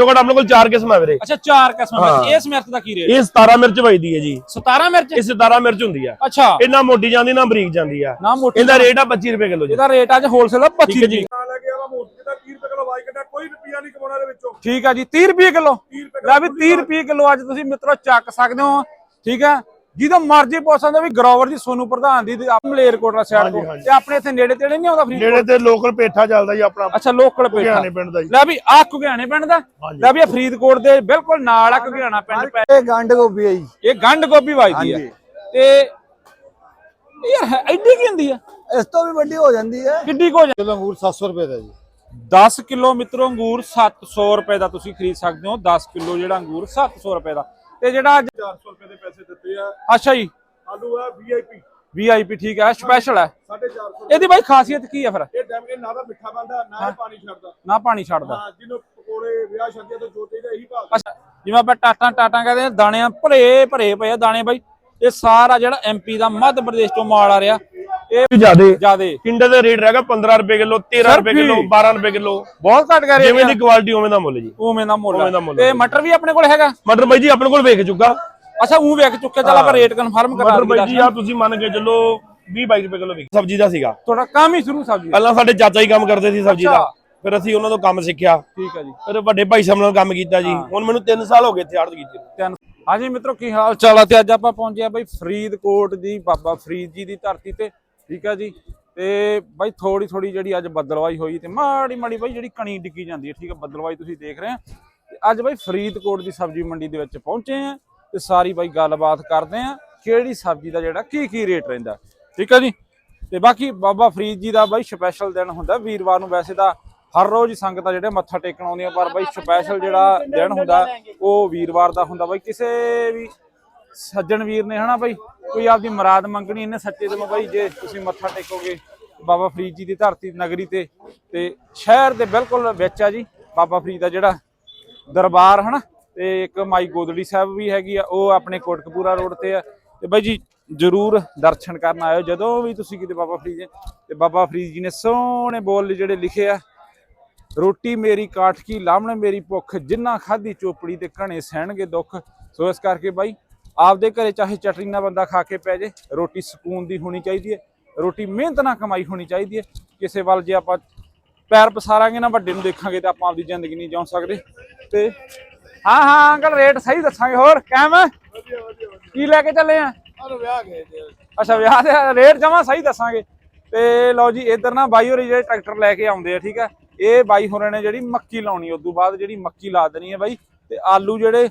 ਤੋਂ ਘੱਟ ਆਪਣੇ ਕੋਲ ਚਾਰ ਕਿਸਮਾਂ ਵੀਰੇ। ਅੱਛਾ ਚਾਰ ਕਿਸਮਾਂ। ਵਿੱਚ ਇਸ ਮਿਰਚ ਦਾ ਕੀ ਰੇਟ ਇਹ 17 ਮਿਰਚ ਵਜਦੀ ਹੈ ਜੀ। 17 ਮਿਰਚ? ਇਹ 17 ਮਿਰਚ ਹੁੰਦੀ ਆ। ਅੱਛਾ। ਇਹ ਨਾ ਮੋਟੀ ਜਾਂਦੀ ਨਾ ਬਰੀਕ ਜਾਂਦੀ ਆ। ਨਾ ਮੋਟੀ ਇਹਦਾ ਰੇਟ ਆ 25 ਰੁਪਏ ਕਿਲੋ ਜੀ। ਇਹਦਾ ਰੇਟ ਅੱਜ ਹੋਲਸੇਲ ਦਾ 25 ਠੀਕ ਹੈ ਜੀ। ਰੁਪਏ। ਨਾਲ ਲੈ ਕੇ ਆਵਾ ਮੋਟੀ ਦਾ 30 ਰੁਪਏ ਕਿਲੋ ਵਾਈ ਕੱਢਿਆ ਕੋਈ ਰੁਪਿਆ ਨਹੀਂ ਕਮਾਉਣਾ ਦੇ ਵਿੱਚੋਂ। ਠੀਕ ਆ ਜੀ 30 ਰੁਪਏ ਕਿਲੋ। 30 ਰੁਪਏ ਲੈ ਵੀ 30 ਰੁਪਏ ਕਿਲੋ ਅੱਜ ਤੁਸੀਂ ਮਿੱਤਰੋ ਚੱਕ ਸਕਦੇ ਹੋ। ਠੀਕ ਹੈ ਜਿਹਦਾ ਮਰਜ਼ੀ ਪਸੰਦ ਆ ਵੀ ਗਰੋਵਰ ਦੀ ਸੋਨੂ ਪ੍ਰਧਾਨ ਦੀ ਮਲੇਰ ਕੋਟਲਾ ਸਾਈਡ ਤੋਂ। ਤੇ ਆਪਣੇ ਇੱਥੇ ਨੇੜੇ ਤੇੜੇ ਨਹੀਂ ਆਉਂਦਾ ਫਰੀ ਨੇੜੇ ਤੇ ਲੋਕਲ ਪੇਠਾ ਚੱਲਦਾ ਜੀ ਆਪਣਾ। ਅੱਛਾ ਲੋਕਲ ਪੇਠਾ। ਘੁਗਿਆਣੇ ਪਿੰਡ ਦਾ ਜੀ। ਲੈ ਵੀ ਆ ਘੁਗਿਆਣੇ ਪਿੰਡ ਦਾ? ਲੈ ਵੀ ਇਹ ਫਰੀਦਕੋਟ ਦੇ ਬਿਲਕੁਲ ਨਾਲ ਆ ਘੁਗਿਆਣਾ ਪਿੰਡ ਪੈ ਇਹ ਗੰਢ ਗੋਭੀ ਹੈ ਜੀ। ਇਹ ਗੰਢ ਗੋਭੀ ਵੱਜਦੀ ਆ। ਤੇ ਯਾਰ ਹੈ- ਐਡੀ ਕੀ ਹੁੰਦੀ ਆ? ਇਸ ਤੋਂ ਵੀ ਵੱਡੀ ਹੋ ਜਾਂਦੀ ਹੈ ਕਿੱਡੀ ਕੋ ਕਿਲੋ ਅੰਗੂਰ 700 ਰੁਪਏ ਦਾ ਜੀ। 10 ਕਿਲੋ ਮਿੱਤਰੋ ਅੰਗੂਰ 700 ਰੁਪਏ ਦਾ ਤੁਸੀਂ ਖਰੀਦ ਸਕਦੇ ਹੋ। 10 ਕਿਲੋ ਜਿਹੜਾ ਅੰਗੂਰ 700 ਰੁਪਏ ਦਾ। ਤੇ ਜਿਹੜਾ ਅੱਜ 400 ਰੁਪਏ ਦੇ ਪੈਸੇ ਦਿੱਤੇ ਆ। ਅੱਛਾ ਜੀ। ਆਲੂ ਆ ਵੀਆਈਪੀ ਵੀਆਈਪੀ ਠੀਕ ਹੈ। ਸਪੈਸ਼ਲ ਹੈ। 450 ਇਹਦੀ ਬਾਈ ਖਾਸੀਅਤ ਕੀ ਹੈ ਫਿਰ? ਇਹ ਡੈਮ ਇਹ ਨਾ ਤਾਂ ਮਿੱਠਾ ਬੰਦਾ ਨਾ ਇਹ ਪਾਣੀ ਛੱਡਦਾ। ਨਾ ਪਾਣੀ ਛੱਡਦਾ। ਹਾਂ ਜਿਹਨੂੰ ਪਕੌੜੇ ਵਿਆਹ ਸ਼ਾਦੀਆਂ ਤੋਂ ਜੋਤੇ ਦਾ ਇਹੀ ਭਾਗ ਅੱਛਾ ਜਿਵੇਂ ਆਪਾਂ ਟਾਟਾਂ ਟਾਟਾਂ ਕਹਿੰਦੇ ਆ ਦਾਣਿਆਂ ਭਰੇ ਭਰੇ ਪਏ ਆ ਦਾਣੇ ਬਾਈ। ਇਹ ਸਾਰਾ ਜਿਹੜਾ ਐਮਪੀ ਦਾ ਮੱਧ ਪ੍ਰਦੇਸ਼ ਤੋਂ ਮਾਲ ਆ ਰਿਹਾ। ਇਹ ਜਿਆਦੇ ਜਿਆਦੇ। ਟਿੰਡੇ ਦਾ ਰੇਟ ਰਹੇਗਾ 15 ਰੁਪਏ ਕਿਲੋ 13 ਰੁਪਏ ਕਿਲੋ 12 ਰੁਪਏ ਕਿਲੋ। ਬਹੁਤ ਘੱਟ ਕਰ ਜਿਵੇਂ ਰਹੇ ਦੀ ਕੁਆਲਿਟੀ ਉਵੇਂ ਦਾ ਮੁੱਲ ਜੀ। ਉਵੇਂ ਦਾ ਮੁੱਲ ਉਵੇਂ ਦਾ ਆ। ਮੁੱਲ ਤੇ ਮਟਰ ਵੀ ਆਪਣੇ ਕੋਲ ਹੈਗਾ? ਮਟਰ ਬਾਈ ਜੀ ਆਪਣੇ ਕੋਲ ਵੇਖ ਚੁੱਕਾ। ਅੱਛਾ ਉਹ ਵੇਖ ਚੁੱਕੇ ਚਲ ਆਪਾਂ ਰੇਟ ਕਨਫਰਮ ਕਰਾ ਮਟਰ ਬਾਈ ਦਈਏ ਜੀ ਆ ਤੁਸੀਂ ਮੰਨ ਕੇ ਚੱਲੋ 20 22 ਰੁਪਏ ਕਿਲੋ ਵਿਕ ਸਬਜ਼ੀ ਦਾ ਸੀਗਾ। ਤੁਹਾਡਾ ਕੰਮ ਹੀ ਸ਼ੁਰੂ ਸਬਜ਼ੀ ਦਾ। ਪਹਿਲਾਂ ਸਾਡੇ ਚਾਚਾ ਹੀ ਕੰਮ ਕਰਦੇ ਸੀ ਸਬਜ਼ੀ ਦਾ। ਫਿਰ ਅਸੀਂ ਉਹਨਾਂ ਤੋਂ ਕੰਮ ਸਿੱਖਿਆ। ਠੀਕ ਹੈ ਜੀ। ਫਿਰ ਵੱਡੇ ਭਾਈ ਸਾਹਿਬ ਨਾਲ ਕੰਮ ਕੀਤਾ ਜੀ। ਹੁਣ ਮੈਨੂੰ 3 ਸਾਲ ਹੋ ਗਏ ਇੱਥੇ ਆੜਤ ਕੀਤੀ ਨੂੰ। ਤਿੰਨ ਹਾਂਜੀ ਮਿੱਤਰੋ ਕੀ ਹਾਲ ਚਾਲ ਆ? ਤੇ ਅੱਜ ਆਪਾਂ ਪਹੁੰਚੇ ਆ ਬਾਈ ਫਰੀਦਕੋਟ ਦੀ ਬਾਬਾ ਫਰੀਦ ਜੀ ਦੀ ਧਰਤੀ ਤੇ। ਠੀਕ ਆ ਜੀ? ਤੇ ਬਾਈ ਥੋੜੀ ਥੋੜੀ ਜਿਹੜੀ ਅੱਜ ਬੱਦਲਵਾਈ ਹੋਈ ਤੇ ਮਾੜੀ ਮਾੜੀ ਬਾਈ ਜਿਹੜੀ ਕਣੀ ਡਿੱਗੀ ਜਾਂਦੀ ਹੈ, ਠੀਕ ਆ? ਬੱਦਲਵਾਈ ਤੁਸੀਂ ਦੇਖ ਰਹੇ ਆ। ਤੇ ਅੱਜ ਬਾਈ ਫਰੀਦਕੋਟ ਦੀ ਸਬਜ਼ੀ ਮੰਡੀ ਦੇ ਵਿੱਚ ਪਹੁੰਚੇ ਆ ਤੇ ਸਾਰੀ ਬਾਈ ਗੱਲਬਾਤ ਕਰਦੇ ਆ ਕਿਹੜੀ ਸਬਜ਼ੀ ਦਾ ਜਿਹੜਾ ਕੀ ਕੀ ਰੇਟ ਰਹਿੰਦਾ। ਠੀਕ ਆ ਜੀ? ਤੇ ਬਾਕੀ ਬਾਬਾ ਫਰੀਦ ਜੀ ਦਾ ਬਾਈ ਸਪੈਸ਼ਲ ਦਿਨ ਹੁੰਦਾ, ਵੀਰਵਾਰ ਨੂੰ ਵੈਸੇ ਤਾਂ ਹਰ ਰੋਜ਼ ਸੰਗਤਾਂ ਜਿਹੜੇ ਮੱਥਾ ਟੇਕਣ ਆਉਂਦੀਆਂ, ਪਰ ਬਾਈ ਸਪੈਸ਼ਲ ਜਿਹੜਾ ਦਿਨ ਹੁੰਦਾ, ਉਹ ਵੀਰਵਾਰ ਦਾ ਹੁੰਦਾ ਬਾਈ ਕਿਸੇ ਵੀ ਸੱਜਣ ਵੀਰ ਨੇ ਹਨਾ ਬਾਈ, ਕੋਈ ਆਪਦੀ ਮੁਰਾਦ ਮੰਗਣੀ, ਇਹਨੇ ਸੱਚੇ ਦਿਲੋਂ ਬਾਈ, ਜੇ ਤੁਸੀਂ ਮੱਥਾ ਟੇਕੋਗੇ ਬਾਬਾ ਫਰੀਦ ਜੀ ਦੀ ਧਰਤੀ ਨਗਰੀ ਤੇ ਤੇ ਸ਼ਹਿਰ ਦੇ ਬਿਲਕੁਲ ਵਿੱਚ ਆ ਜੀ, ਬਾਬਾ ਫਰੀਦ ਦਾ ਜਿਹੜਾ ਦਰਬਾਰ ਹਨਾ, ਤੇ ਇੱਕ ਮਾਈ ਗੋਦੜੀ ਸਾਹਿਬ ਵੀ ਹੈਗੀ ਆ, ਉਹ ਆਪਣੇ ਕੋਟਕਪੂਰਾ ਰੋਡ ਤੇ ਆ। ਤੇ ਬਾਈ ਜੀ, ਜਰੂਰ ਦਰਸ਼ਨ ਕਰਨ ਆਇਓ, ਜਦੋਂ ਵੀ ਤੁਸੀਂ ਕਿਤੇ ਬਾਬਾ ਫਰੀਦ ਜੀ, ਤੇ ਬਾਬਾ ਫਰੀਦ ਜੀ ਨੇ ਸੋਹਣੇ ਬੋਲ ਜਿਹੜੇ ਲਿਖੇ ਆ, ਰੋਟੀ ਮੇਰੀ ਕਾਠ ਕੀ ਲਾਹਮਣ ਮੇਰੀ ਭੁੱਖ, ਜਿੰਨਾ ਖਾਧੀ ਚੋਪੜੀ ਤੇ ਘਣੇ ਸਹਿਣਗੇ ਦੁੱਖ। ਸੋ ਇਸ ਕਰਕੇ ਬਾਈ ਆਪਦੇ ਘਰੇ ਚਾਹੇ ਚਟਨੀ ਨਾਲ ਬੰਦਾ ਖਾ ਕੇ ਪੈ ਜੇ ਰੋਟੀ ਸਕੂਨ ਦੀ ਹੋਣੀ ਚਾਹੀਦੀ ਹੈ ਰੋਟੀ ਮਿਹਨਤ ਨਾਲ ਕਮਾਈ ਹੋਣੀ ਚਾਹੀਦੀ ਹੈ। ਕਿਸੇ ਵੱਲ ਜੇ ਆਪਾਂ ਪੈਰ ਪਸਾਰਾਂਗੇ ਨਾ ਵੱਡੇ ਨੂੰ ਦੇਖਾਂਗੇ ਤੇ ਆਪਾਂ ਆਪਦੀ ਜ਼ਿੰਦਗੀ ਨਹੀਂ ਜਿਉ ਸਕਦੇ। ਤੇ ਹਾਂ ਹਾਂ ਅੰਕਲ ਰੇਟ ਸਹੀ ਦੱਸਾਂਗੇ ਹੋਰ ਕਾਇਮ ਹੈ? ਕੀ ਲੈ ਕੇ ਚੱਲੇ ਆ? ਵਿਆਹ ਗਏ ਤੇ ਅੱਛਾ ਵਿਆਹ ਦੇ ਰੇਟ ਜਮਾ ਸਹੀ ਦੱਸਾਂਗੇ। ਤੇ ਲਓ ਜੀ ਇੱਧਰ ਨਾ ਬਾਈ ਹੋਰੀ ਜਿਹੜੇ ਟਰੈਕਟਰ ਲੈ ਕੇ ਆਉਂਦੇ ਆ ਠੀਕ ਆ ਇਹ ਬਾਈ ਹੋਰਾਂ ਨੇ ਜਿਹੜੀ ਮੱਕੀ ਲਾਉਣੀ ਉਸ ਤੋਂ ਬਾਅਦ ਜਿਹੜੀ ਮੱਕੀ ਲਾ ਦੇਣੀ ਹੈ ਬਾਈ। ਤੇ ਆਲੂ ਜਿਹੜੇ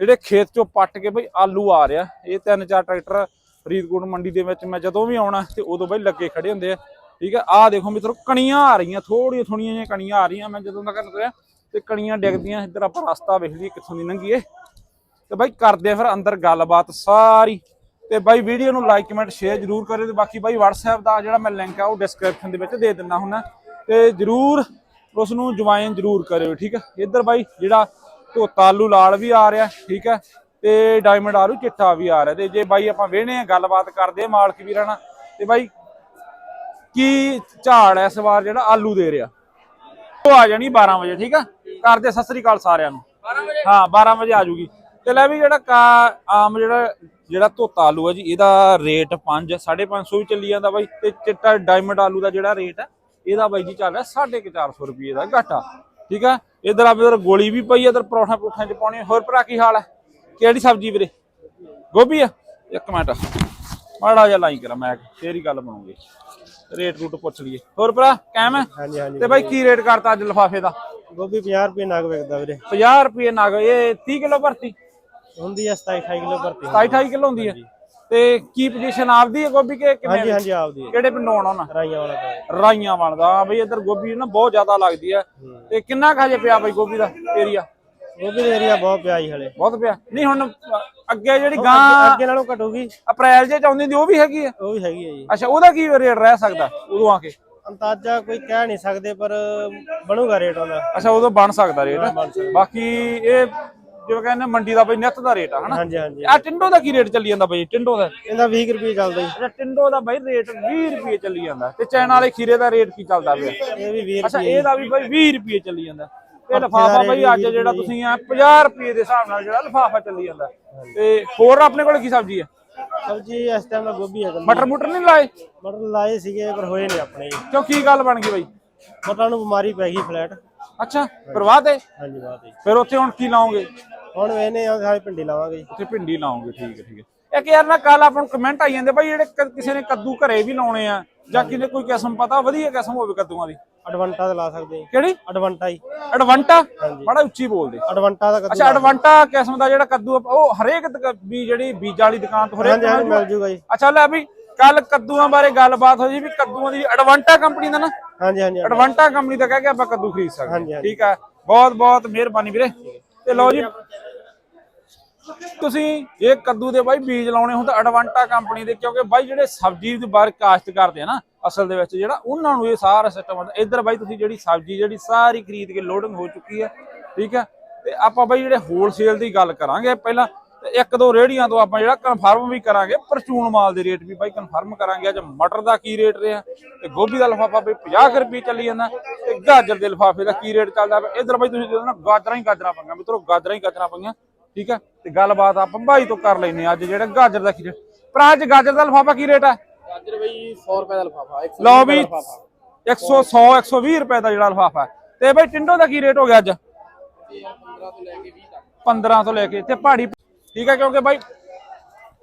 ਜਿਹੜੇ ਖੇਤ ਚੋਂ ਪੱਟ ਕੇ ਬਈ ਆਲੂ ਆ ਰਿਹਾ, ਇਹ ਤਿੰਨ ਚਾਰ ਟਰੈਕਟਰ ਫਰੀਦਕੋਟ ਮੰਡੀ ਦੇ ਵਿੱਚ ਮੈਂ ਜਦੋਂ ਵੀ ਆਉਣਾ ਤੇ ਉਦੋਂ ਬਈ ਲੱਗੇ ਖੜੇ ਹੁੰਦੇ ਆ। ਠੀਕ ਆ, ਆਹ ਦੇਖੋ ਮਿੱਤਰੋ, ਕਣੀਆਂ ਆ ਰਹੀਆਂ ਥੋੜੀਆਂ ਥੋੜੀਆਂ ਜਿਹੀਆਂ ਕਣੀਆਂ ਆ ਰਹੀਆਂ, ਮੈਂ ਜਦੋਂ ਦਾ ਕਰਨ ਰਿਹਾ ਤੇ ਕਣੀਆਂ ਡਿੱਗਦੀਆਂ, ਇੱਧਰ ਆਪਾਂ ਰਸਤਾ ਵੇਖ ਲਈਏ ਕਿੱਥੋਂ ਦੀ ਲੰਘੀਏ। ਤੇ ਬਾਈ ਕਰਦੇ ਆ ਫਿਰ ਅੰਦਰ ਗੱਲਬਾਤ ਸਾਰੀ ਤੇ ਬਾਈ ਵੀਡੀਓ ਨੂੰ ਲਾਈਕ ਕਮੈਂਟ ਸ਼ੇਅਰ ਜਰੂਰ ਕਰਿਓ ਤੇ ਬਾਕੀ ਬਾਈ WhatsApp ਦਾ ਜਿਹੜਾ ਮੈਂ ਲਿੰਕ ਆ ਉਹ ਡਿਸਕ੍ਰਿਪਸ਼ਨ ਦੇ ਵਿੱਚ ਦੇ ਦਿੰਦਾ ਹੁੰਦਾ ਤੇ ਜਰੂਰ ਉਸ ਨੂੰ ਜੁਆਇਨ ਜਰੂਰ ਕਰਿਓ, ਠੀਕ ਹੈ ਇੱਧਰ ਬਾਈ ਜਿਹੜਾ ਧੋਤਾ ਆਲੂ ਲਾਲ ਵੀ ਆ ਰਿਹਾ ਠੀਕ ਹੈ? ਤੇ ਡਾਇਮੰਡ ਆਲੂ ਚਿੱਟਾ ਵੀ ਆ ਰਿਹਾ। ਤੇ ਜੇ ਬਾਈ ਆਪਾਂ ਵੇਹਨੇ ਆ ਗੱਲਬਾਤ ਕਰਦੇ ਆ ਮਾਲਕ ਵੀਰਾਂ ਨਾਲ। ਤੇ ਬਾਈ ਕੀ ਝਾੜ ਐ ਇਸ ਵਾਰ ਜਿਹੜਾ ਆਲੂ ਦੇ ਰਿਹਾ? ਉਹ ਆ ਜਾਣੀ 12 ਵਜੇ ਠੀਕ ਆ ਕਰਦੇ ਸਤਿ ਸ੍ਰੀ ਅਕਾਲ ਸਾਰਿਆਂ ਨੂੰ। 12 ਵਜੇ? ਹਾਂ 12 ਵਜੇ ਆ ਜੂਗੀ। ਤੇ ਲੈ ਵੀ ਜਿਹੜਾ ਕਾ- ਆਮ ਜਿਹੜਾ ਜਿਹੜਾ ਧੋਤਾ ਆਲੂ ਹੈ ਜੀ ਇਹਦਾ ਰੇਟ 5 550 ਵੀ ਚੱਲੀ ਜਾਂਦਾ ਬਾਈ। ਤੇ ਚਿੱਟਾ ਡਾਇਮੰਡ ਆਲੂ ਦਾ ਜਿਹੜਾ ਰੇਟ ਹੈ ਇਹਦਾ ਬਾਈ ਜੀ ਚੱਲ ਰਿਹਾ 450 ਰੁਪਏ ਦਾ ਘਾਟਾ। ਠੀਕ ਆ? ਇਧਰ ਆ ਇਧਰ ਗੋਲੀ ਵੀ ਪਈ ਇਧਰ ਪਰੌਠਾ ਪਰੌਠਾ ਚ ਪਾਉਣੀ ਹੋਰ ਭਰਾ ਕੀ ਹਾਲ ਹੈ ਕਿਹੜੀ ਸਬਜ਼ੀ ਵੀਰੇ? ਗੋਭੀ ਆ? ਇੱਕ ਮਿੰਟ। ਮਾੜਾ ਜਿਹਾ ਲਾਈ ਕਰਾਂ ਮੈਂ ਤੇਰੀ ਗੱਲ ਬਣਾਉਂਗੇ ਰੇਟ ਰੂਟ ਪੁੱਛ ਲਈਏ। ਹੋਰ ਭਰਾ ਕਾਇਮ ਹੈ ਹਾਂਜੀ ਹਾਂਜੀ। ਤੇ ਬਾਈ ਕੀ ਰੇਟ ਕਰਤਾ ਅੱਜ ਲਿਫਾਫੇ ਦਾ? ਗੋਭੀ 50 ਰੁਪਏ ਨਗ ਵਿਕਦਾ ਵੀਰੇ। 50 ਰੁਪਏ ਨਗ ਇਹ 30 ਕਿਲੋ ਭਰਤੀ? ਹੁੰਦੀ ਆ 27 28 ਕਿਲੋ ਭਰਤੀ 27 28 ਕਿਲੋ ਹੁੰਦੀ ਹੈ ਤੇ ਕੀ ਪੋਜੀਸ਼ਨ ਆਪਦੀ ਹੈ ਗੋਭੀ ਕੇ ਕਿਵੇਂ ਹਾਂਜੀ ਹਾਂਜੀ ਆਪਦੀ ਹੈ। ਕਿਹੜੇ ਪਿੰਡੋਂ ਆਉਣਾ ਰਾਈਆਂ ਵਾਲਾ। ਰਾਈਆਂ ਬਣਦਾ ਹਾਂ ਬਈ ਇੱਧਰ ਗੋਭੀ ਨਾ ਬਹੁਤ ਜ਼ਿਆਦਾ ਲੱਗਦੀ ਹੈ। ਤੇ ਕਿੰਨਾ ਖਾਜੇ ਪਿਆ ਬਈ ਗੋਭੀ ਦਾ ਏਰੀਆ ਗੋਭੀ ਦਾ ਏਰੀਆ ਬਹੁਤ ਪਿਆ ਜੀ ਹਲੇ। ਬਹੁਤ ਪਿਆ। ਨਹੀਂ ਹੁਣ ਅੱਗੇ ਜਿਹੜੀ ਗਾਂ ਅੱਗੇ ਨਾਲੋਂ ਘਟੂਗੀ। ਅਪ੍ਰੈਲ ਜੇ ਚ ਆਉਂਦੀ ਹੁੰਦੀ ਉਹ ਵੀ ਹੈਗੀ ਹੈ? ਉਹ ਵੀ ਹੈਗੀ ਹੈ ਜੀ। ਅੱਛਾ ਉਹਦਾ ਕੀ ਰੇਟ ਰਹਿ ਸਕਦਾ ਉਦੋਂ ਆ ਕੇ? ਅੰਦਾਜ਼ਾ ਕੋਈ ਕਹਿ ਨਹੀਂ ਸਕਦੇ ਪਰ ਬਣੂਗਾ ਰੇਟ ਉਹਦਾ। ਅੱਛਾ ਉਦੋਂ ਬਣ ਸਕਦਾ ਰੇਟ ਬਾਕੀ ਇਹ ਜਿਵੇਂ ਕਹਿੰਦੇ ਮੰਡੀ ਦਾ ਬਈ ਨਿੱਤ ਦਾ ਰੇਟ ਆ ਹਨਾ? ਹਾਂਜੀ ਹਾਂਜੀ। ਆ ਟਿੰਡੋ ਦਾ ਕੀ ਰੇਟ ਚੱਲੀ ਜਾਂਦਾ ਬਈ? ਟਿੰਡੋ ਦਾ? ਇਹਦਾ 20 ਰੁਪਏ ਚੱਲਦਾ ਜੀ। ਅੱਛਾ ਟਿੰਡੋ ਦਾ ਬਈ ਰੇਟ 20 ਰੁਪਏ ਚੱਲੀ ਜਾਂਦਾ। ਤੇ ਚੈਨ ਵਾਲੇ ਖੀਰੇ ਦਾ ਰੇਟ ਕੀ ਚੱਲਦਾ ਪਿਆ? ਇਹ ਵੀ 20 ਅੱਛਾ ਇਹਦਾ ਵੀ ਬਈ 20 ਰੁਪਏ ਚੱਲੀ ਜਾਂਦਾ। ਤੇ ਲਫਾਫਾ ਬਈ ਅੱਜ ਜਿਹੜਾ ਤੁਸੀਂ ਆ 50 ਰੁਪਏ ਦੇ ਹਿਸਾਬ ਨਾਲ ਜਿਹੜਾ ਲਫਾਫਾ ਚੱਲੀ ਜਾਂਦਾ। ਤੇ ਹੋਰ ਆਪਣੇ ਕੋਲ ਕੀ ਸਬਜ਼ੀ ਹੈ ਸਬਜੀ ਇਸ ਟਾਈਮ ਦਾ ਗੋਭੀ ਹੈ ਮਟਰ ਮੁਟਰ ਨਹੀਂ ਲਾਏ? ਮਟਰ ਲਾਏ ਸੀਗੇ ਪਰ ਹੋਏ ਨਹੀਂ ਆਪਣੇ। ਕਿਉਂ ਕੀ ਗੱਲ ਬਣ ਗਈ ਬਈ? ਮਟਰਾਂ ਨੂੰ ਬਿਮਾਰੀ ਪੈ ਗਈ ਫਲੈਟ ਅੱਛਾ ਪ੍ਰਵਾਹ ਤੇ? ਹਾਂਜੀ ਬਾਤ ਜੀ ਫਿਰ ਉੱਥੇ ਹੁਣ ਕੀ ਲਾਓਗੇ? ਹੁਣ ਵੇਨੇ ਆ ਸਾਰੇ ਪਿੰਡੀ ਲਾਵਾਂਗੇ ਉੱਥੇ ਭਿੰਡੀ ਲਾਓਗੇ ਠੀਕ ਹੈ ਠੀਕ ਹੈ। ਇੱਕ ਯਾਰ ਨਾ ਕੱਲ ਆਪਾਂ ਨੂੰ ਕਮੈਂਟ ਆਈ ਜਾਂਦੇ ਬਈ ਜਿਹੜੇ ਕ- ਕਿਸੇ ਨੇ ਕੱਦੂ ਘਰੇ ਵੀ ਲਾਉਣੇ ਆ ਜਾਂ ਕਿਨੇ ਕੋਈ ਕਿਸਮ ਪਤਾ ਵਧੀਆ ਕਿਸਮ ਹੋਵੇ ਕੱਦੂਆਂ ਦੀ। ਅਡਵੰਟਾ ਦਾ ਲਾ ਸਕਦੇ ਕਿਹੜੀ? ਅਡਵੰਟਾ ਹੀ ਐਡਵੰਟਾ ਬੜਾ ਉੱਚੀ ਬੋਲਦੇ। ਅਡਵੰਟਾ ਦਾ ਕੱਦੂ ਅੱਛਾ ਐਡਵੰਟਾ ਕਿਸਮ ਦਾ ਜਿਹੜਾ ਕੱਦੂ ਆ, ਉਹ ਹਰੇਕ ਦੁਕ- ਵੀ ਜਿਹੜੀ ਬੀਜ ਵਾਲੀ ਦੁਕਾਨ ਤੋਂ ਹਰੇਕ ਮਿਲ ਮਿਲ ਜੂਗਾ ਜੀ। ਅੱਛਾ ਲੈ ਵੀ ਕੱਲ ਕੱਦੂਆਂ ਬਾਰੇ ਗੱਲਬਾਤ ਹੋਈ ਸੀ ਵੀ ਕੱਦੂਆਂ ਦੀ ਐਡਵੰਟਾ ਕੰਪਨੀ ਦਾ ਨਾ ਹਾਂਜੀ ਹਾਂਜੀ। ਐਡਵੰਟਾ ਕੰਪਨੀ ਦਾ ਕਹਿ ਕੇ ਆਪਾਂ ਕੱਦੂ ਖਰੀਦ ਸਕਦੇ ਹਾਂ। ਠੀਕ ਹੈ ਬਹੁਤ ਬਹੁਤ ਮਿਹਰਬਾਨੀ ਵੀਰੇ। ਤੇ ਲਓ ਜੀ ਤੁਸੀਂ ਇਹ ਕੱਦੂ ਦੇ ਬਾਈ ਬੀਜ ਲਾਉਣੇ ਹੁਣ ਤਾਂ ਐਡਵੰਟਾ ਕੰਪਨੀ ਦੇ ਕਿਉਂਕਿ ਬਾਈ ਜਿਹੜੇ ਸਬਜ਼ੀ ਦੀ ਬਾਹਰ ਕਾਸ਼ਤ ਕਰਦੇ ਆ ਨਾ ਅਸਲ ਦੇ ਵਿੱਚ ਜਿਹੜਾ ਉਹਨਾਂ ਨੂੰ ਇਹ ਸਾਰਾ ਸਿਸਟਮ ਇੱਧਰ ਬਾਈ ਤੁਸੀਂ ਜਿਹੜੀ ਸਬਜ਼ੀ ਜਿਹੜੀ ਸਾਰੀ ਖਰੀਦ ਕੇ ਲੋਡਿੰਗ ਹੋ ਚੁੱਕੀ ਹੈ ਠੀਕ ਹੈ ਤੇ ਆਪਾਂ ਬਾਈ ਜਿਹੜੇ ਹੋਲਸੇਲ ਦੀ ਗੱਲ ਕਰਾਂਗੇ ਪਹਿਲਾਂ ਤੇ ਇੱਕ ਦੋ ਰੇੜੀਆਂ ਤੋਂ ਆਪਾਂ ਜਿਹੜਾ ਕਨਫਰਮ ਵੀ ਕਰਾਂਗੇ ਪਰਚੂਨ ਮਾਲ ਦੇ ਰੇਟ ਵੀ ਬਾਈ ਕਨਫਰਮ ਕਰਾਂਗੇ। ਅੱਜ ਮਟਰ ਦਾ ਕੀ ਰੇਟ ਰਿਹਾ? ਤੇ ਗੋਭੀ ਦਾ ਲਫਾਫਾ ਬਈ 50 ਕੁ ਰੁਪਏ ਚੱਲੀ ਜਾਂਦਾ। ਤੇ ਗਾਜਰ ਦੇ ਲਫਾਫੇ ਦਾ ਕੀ ਰੇਟ ਚੱਲਦਾ? ਇੱਧਰ ਬਾਈ ਤੁਸੀਂ ਦੇਖੋ ਨਾ ਗਾਜਰਾਂ ਹੀ ਗਾਜਰਾਂ ਪਈਆਂ। ਮਿੱਤਰੋ ਗਾਜਰਾਂ ਹੀ ਗਾਜਰਾਂ ਪਈਆਂ ਠੀਕ ਹੈ ਤੇ ਗੱਲਬਾਤ ਆਪਾਂ ਭਾਈ ਤੋਂ ਕਰ ਲੈਨੇ ਅੱਜ ਜਿਹੜਾ ਗਾਜਰ ਦਾ ਕੀ ਰੇਟ। ਭਰਾ ਅੱਜ ਗਾਜਰ ਦਾ ਲਫਾਫਾ ਕੀ ਰੇਟ ਹੈ ਗਾਜਰ ਬਈ 100 ਰੁਪਏ ਦਾ ਲਫਾਫਾ ਲਓ ਵੀ 100 100 120 ਰੁਪਏ ਦਾ ਜਿਹੜਾ ਲਫਾਫਾ। ਤੇ ਬਾਈ ਟਿੰਡੋ ਦਾ ਕੀ ਰੇਟ ਹੋ ਗਿਆ ਅੱਜ? 15 ਤੋਂ ਲੈ ਕੇ ਤੇ ਪਹਾੜੀ ਠੀਕ ਹੈ ਕਿਉਂਕਿ ਬਾਈ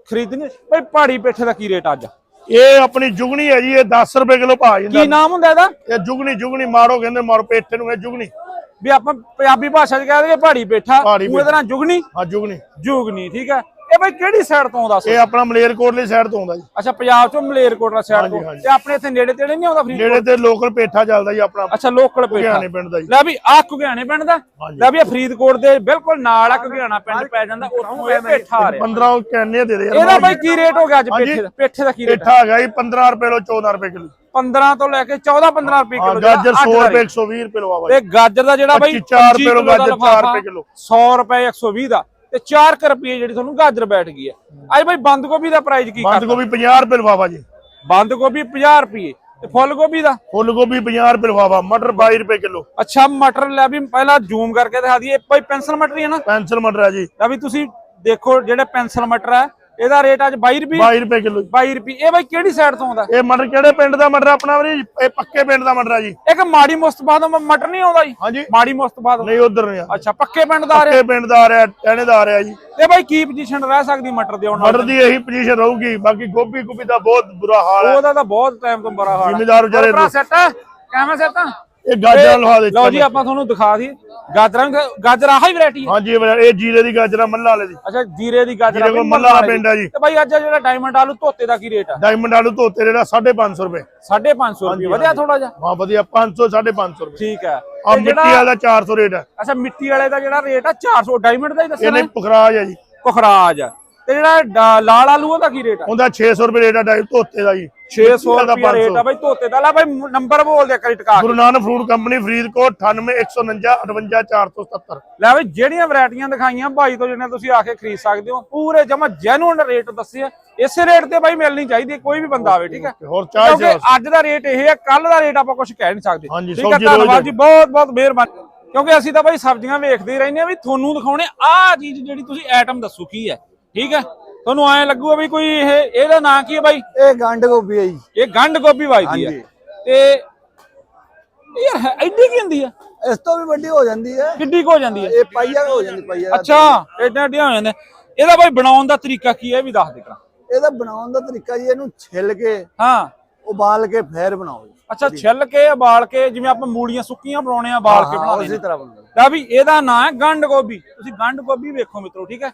ਖਰੀਦਣੀ ਬਾਈ ਪਹਾੜੀ ਪੇਠੇ ਦਾ ਕੀ ਰੇਟ ਅੱਜ? ਇਹ ਆਪਣੀ ਜੁਗਣੀ ਹੈ ਜੀ ਇਹ 10 ਰੁਪਏ ਕਿਲੋ ਭਾ ਜਾਂਦਾ ਕੀ ਨਾਮ ਹੁੰਦਾ ਇਹਦਾ? ਇਹ ਜੁਗਣੀ ਜੁਗਣੀ ਮਾਰੋ ਕਹਿੰਦੇ ਮਾਰੋ ਪੇਠੇ ਨੂੰ ਇਹ ਜੁਗਣੀ। ਵੀ ਆਪਾਂ ਪੰਜਾਬੀ ਭਾਸ਼ਾ 'ਚ ਕਹਿ ਦਈਏ ਪਹਾੜੀ ਪੇਠਾ ਪਹਾੜੀ ਉਹ ਇਹਦਾ ਨਾਂ ਜੁਗਨੀ ਹਾਂ ਜੁਗਣੀ। ਜੁਗਨੀ ਠੀਕ ਹੈ। ਇਹ ਬਾਈ ਕਿਹੜੀ ਸਾਈਡ ਤੋਂ ਆਉਂਦਾ ਸੀ? ਇਹ ਆਪਣਾ ਮਲੇਰਕੋਟਲੀ ਸਾਈਡ ਤੋਂ ਆਉਂਦਾ ਜੀ। ਅੱਛਾ ਪੰਜਾਬ ਚੋਂ ਮਲੇਰਕੋਟਲਾ ਸਾਈਡ ਤੋਂ। ਤੇ ਆਪਣੇ ਇੱਥੇ ਨੇੜੇ ਤੇੜੇ ਨਹੀਂ ਆਉਂਦਾ ਫਰੀਦਕੋਟ? ਨੇੜੇ ਤੇ ਲੋਕਲ ਪੇਠਾ ਚੱਲਦਾ ਜੀ ਆਪਣਾ। ਅੱਛਾ ਲੋਕਲ ਪੇਠਾ। ਘੁਗਿਆਣੇ ਪਿੰਡ ਦਾ ਜੀ। ਲੈ ਵੀ ਆ ਘੁਗਿਆਣੇ ਪਿੰਡ ਦਾ। ਲੈ ਵੀ ਇਹ ਫਰੀਦਕੋਟ ਦੇ ਬਿਲਕੁਲ ਨਾਲ ਆ ਘੁਗਿਆਣਾ ਪਿੰਡ ਪੈ ਜਾਂਦਾ ਉੱਥੋਂ ਇਹ ਪੇਠਾ ਆ ਰਿਹਾ। 15 ਕੈਨੇ ਦੇ ਦੇ ਇਹਦਾ ਬਾਈ ਕੀ ਰੇਟ ਹੋ ਗਿਆ ਅੱਜ। ਪੇਠੇ ਦਾ ਪੇਠੇ ਦਾ ਕੀ ਰੇਟ ਪੇਠਾ ਹੈਗਾ ਜੀ 15 ਰੁਪਏ ਲੋ 14 ਰੁਪਏ ਕਿਲੋ। 15 ਤੋਂ ਲੈ ਕੇ 14 15 ਰੁਪਏ ਕਿਲੋ ਗਾਜਰ 100 ਰੁਪਏ 120 ਰੁਪਏ ਲੋ ਆਵਾ ਤੇ ਗਾਜਰ ਦਾ ਜਿਹੜਾ ਬਾਈ 25 ਚਾਰ 25 ਰੁਪਏ ਕਿੱਲੋ ਦਾ ਗਾਜਰ, ਚਾਰ ਲਿਫਾਫਾ, ਰੁਪਏ ਕਿੱਲੋ। 100 ਰੁਪਏ 120 ਦਾ। ਤੇ 4 ਰੁਪਏ ਜਿਹੜੀ ਤੁਹਾਨੂੰ ਗਾਜਰ ਬੈਠ ਗਈ ਹੈ ਅੱਜ ਬਾਈ ਬੰਦ ਗੋਭੀ ਦਾ ਪ੍ਰਾਈਸ ਕੀ ਬੰਦ ਗੋਭੀ 50 ਰੁਪਏ ਲਫਾਫਾ ਜੀ ਬੰਦ ਗੋਭੀ 50 ਰੁਪਏ ਤੇ ਫੁੱਲ ਗੋਭੀ ਦਾ? ਫੁੱਲ ਗੋਭੀ 50 ਰੁਪਏ ਲਫਾਫਾ ਮਟਰ 22 ਰੁਪਏ ਕਿਲੋ। ਅੱਛਾ ਮਟਰ ਲੈ ਵੀ ਪਹਿਲਾਂ ਜ਼ੂਮ ਕਰਕੇ ਦਿਖਾ ਦਈਏ। ਭਾਈ ਪੈਨਸਲ ਮਟਰ ਹੀ ਹੈ ਨਾ? ਪੈਨਸਲ ਮਟਰ ਹੈ ਜੀ। ਲੈ ਵੀ ਤੁਸੀਂ ਦੇਖੋ ਜਿਹੜੇ ਪੈਨਸਲ ਮਟਰ ਹੈ ਇਹਦਾ ਰੇਟ ਅੱਜ 22 ਰੁਪਏ 22 ਰੁਪਏ ਕਿਲੋ 22 ਰੁਪਏ। ਇਹ ਬਾਈ ਕਿਹੜੀ ਸਾਈਡ ਤੋਂ ਆਉਂਦਾ? ਇਹ ਮਟਰ ਕਿਹੜੇ ਪਿੰਡ ਦਾ ਮਟਰ ਆਪਣਾ ਵੀਰੇ? ਇਹ ਪੱਕੇ ਪਿੰਡ ਦਾ ਮਟਰ ਹੈ ਜੀ। ਇੱਕ ਮਾੜੀ ਮੁਸਤਫਾ ਦਾ ਮਟਰ ਨਹੀਂ ਆਉਂਦਾ ਜੀ? ਹਾਂਜੀ। ਮਾੜੀ ਮੁਸਤਫਾ ਦਾ ਨਹੀਂ ਉਧਰ ਨਹੀਂ ਆ। ਅੱਛਾ ਪੱਕੇ ਪਿੰਡ ਦਾ ਆ ਰਿਹਾ। ਪੱਕੇ ਪਿੰਡ ਦਾ ਆ ਰਿਹਾ ਟਹਿਣੇ ਦਾ ਆ ਰਿਹਾ ਜੀ। ਤੇ ਬਾਈ ਕੀ ਪੋਜੀਸ਼ਨ ਰਹਿ ਸਕਦੀ ਮਟਰ ਦੇ ਆਉਣ ਨਾਲ ਮਟਰ ਦੀ ਇਹੀ ਪੋਜੀਸ਼ਨ ਰਹੂਗੀ। ਬਾਕੀ ਗੋਭੀ ਗੋਭੀ ਦਾ ਬਹੁਤ ਬੁਰਾ ਹਾਲ ਹੈ ਉਹਦਾ ਤਾਂ ਬਹੁਤ ਟਾਈਮ ਤੋਂ ਬੜਾ ਹਾਲ ਹੈ ਜ਼ਿਮੀਦਾਰ ਵਿਚਾਰੇ ਭਰਾ ਸੈੱਟ ਕਿਵੇਂ ਸੈੱਟ ਇਹ ਗਾਜਰਾਂ ਲਵਾ ਦੇ ਲਓ ਜੀ ਆਪਾਂ ਤੁਹਾਨੂੰ ਦਿਖਾ ਦਈਏ। ਗਾਜਰਾਂ ਗਾਜਰ ਆਹ ਹੀ ਵੈਰਾਈਟੀ ਹੈ। ਹਾਂਜੀ ਇਹ ਇਹ ਜੀਰੇ ਦੀ ਗਾਜਰਾਂ ਮੱਲਾ ਵਾਲੇ ਦੀ। ਅੱਛਾ ਜੀਰੇ ਦੀ ਗਾਜਰ ਜੀਰੇ ਮੱਲਾ ਵਾਲੇ ਪਿੰਡ ਆ ਜੀ। ਤੇ ਬਾਈ ਅੱਜ ਜਿਹੜਾ ਡਾਇਮੰਡ ਆਲੂ ਧੋਤੇ ਦਾ ਕੀ ਰੇਟ ਆ? ਡਾਇਮੰਡ ਆਲੂ ਧੋਤੇ ਜਿਹੜਾ 550 ਰੁਪਏ। 550 ਰੁਪਏ। ਵਧਿਆ ਥੋੜਾ ਜਿਹਾ? ਹਾਂ ਵਧੀਆ 500 550 ਰੁਪਏ। ਠੀਕ ਹੈ। ਆ ਮਿੱਟੀ ਵਾਲਾ 400 ਰੇਟ ਹੈ ਅੱਛਾ ਮਿੱਟੀ ਵਾਲੇ ਦਾ ਜਿਹੜਾ ਰੇਟ ਆ 400 ਡਾਇਮੰਡ ਦਾ ਹੀ ਦੱਸਣਾ ਇਹਨੇ ਪੁਖਰਾਜ ਹੈ ਜੀ। ਪੁਖਰਾਜ ਆ। ਤੇ ਜਿਹੜਾ ਡਾ- ਲਾਲ ਆਲੂ ਉਹਦਾ ਕੀ ਰੇਟ ਆ? ਉਹਦਾ 600 ਰੁਪਏ ਰੇਟ ਹੈ ਡਾਈ ਧੋਤੇ ਦਾ ਜੀ। 600 ਦਾ ਰੁਪਏ ਰੇਟ ਆ ਬਾਈ ਧੋਤੇ ਦਾ। ਲੈ ਬਾਈ ਨੰਬਰ ਬੋਲ ਦੇ ਕਰੀ ਟਕਾ ਕੇ। ਗੁਰੂ ਨਾਨਕ ਫਰੂਟ ਕੰਪਨੀ ਫਰੀਦਕੋਟ 98149 58477 ਲੈ ਬਈ ਜਿਹੜੀਆਂ ਵੈਰਾਈਟੀਆਂ ਦਿਖਾਈਆਂ ਬਾਈ ਤੋਂ ਜਿਹਨੇ ਤੁਸੀਂ ਆ ਕੇ ਖਰੀਦ ਸਕਦੇ ਹੋ ਪੂਰੇ ਜਮਾ ਜੈਨੂਇਨ ਰੇਟ ਦੱਸੇ ਆ। ਇਸੇ ਰੇਟ ਤੇ ਬਾਈ ਮਿਲਣੀ ਚਾਹੀਦੀ ਹੈ, ਕੋਈ ਵੀ ਬੰਦਾ ਆਵੇ ਠੀਕ ਹੈ? ਹੋਰ ਚਾਹ ਕਿਉਂਕਿ ਸੇਵਾ ਅੱਜ ਦਾ ਰੇਟ ਇਹ ਹੈ ਕੱਲ ਦਾ ਰੇਟ ਆਪਾਂ ਕੁਝ ਕਹਿ ਨਹੀਂ ਸਕਦੇ। ਹਾਂਜੀ, ਠੀਕ ਹੈ ਸਬਜ਼ੀ ਰੋਜ਼ ਧੰਨਵਾਦ ਜੀ ਬਹੁਤ ਬਹੁਤ ਮਿਹਰਬਾਨੀ। ਕਿਉਂਕਿ ਅਸੀਂ ਤਾਂ ਬਾਈ ਸਬਜ਼ੀਆਂ ਵੇਖਦੇ ਹੀ ਰਹਿੰਦੇ ਆ ਵੀ ਤੁਹਾਨੂੰ ਦਿਖਾਉਣੇ ਆਹ ਚੀਜ਼ ਜਿਹੜੀ ਤੁਸੀਂ ਆਈਟਮ ਦੱਸੋ ਕੀ ਹੈ? ਠੀਕ ਹੈ? ਤੁਹਾਨੂੰ ਐਂ ਲੱਗੂਗਾ ਵੀ ਕੋਈ ਇਹ ਇਹਦਾ ਨਾਂ ਕੀ ਹੈ ਬਾਈ? ਇਹ ਗੰਢ ਗੋਭੀ ਹੈ ਜੀ। ਇਹ ਗੰਢ ਗੋਭੀ ਵੱਜਦੀ ਹੈ। ਹਾਂਜੀ। ਤੇ ਯਾਰ ਐਡੀ ਕੀ ਹੁੰਦੀ ਹੈ? ਇਸ ਤੋਂ ਵੀ ਵੱਡੀ ਹੋ ਜਾਂਦੀ ਹੈ। ਕਿੱਡੀ ਕੁ ਹੋ ਜਾਂਦੀ ਹੈ? ਇਹ ਪਾਈਆ ਹੋ ਜਾਂਦੀ ਪਾਈਆ ਅੱਛਾ ਐਡਾ ਐਡੀਆਂ ਹੋ ਜਾਂਦੇ ਇਹਦਾ ਬਾਈ ਬਣਾਉਣ ਦਾ ਤਰੀਕਾ ਕੀ ਹੈ? ਇਹ ਵੀ ਦੱਸ ਦੇ ਕਰਾਂ ਇਹਦਾ ਬਣਾਉਣ ਦਾ ਤਰੀਕਾ ਜੀ ਇਹਨੂੰ ਛਿੱਲ ਕੇ ਹਾਂ। ਉਬਾਲ ਕੇ ਫੇਰ ਬਣਾਓ ਜੀ। ਅੱਛਾ ਛਿੱਲ ਕੇ ਉਬਾਲ ਕੇ ਜਿਵੇਂ ਆਪਾਂ ਮੂਲੀਆਂ ਸੁੱਕੀਆਂ ਬਣਾਉਣੇ ਆ ਉਬਾਲ ਕੇ ਬਣਾਉਂਦੇ ਉਸੇ ਤਰ੍ਹਾਂ ਬਣਾਓ ਤਾਂ ਵੀ ਇਹਦਾ ਨਾਂ ਹੈ ਗੰਢ ਗੋਭੀ। ਤੁਸੀਂ ਗੰਢ ਗੋਭੀ ਵੇਖੋ ਮਿੱਤਰੋ ਠੀਕ ਹੈ?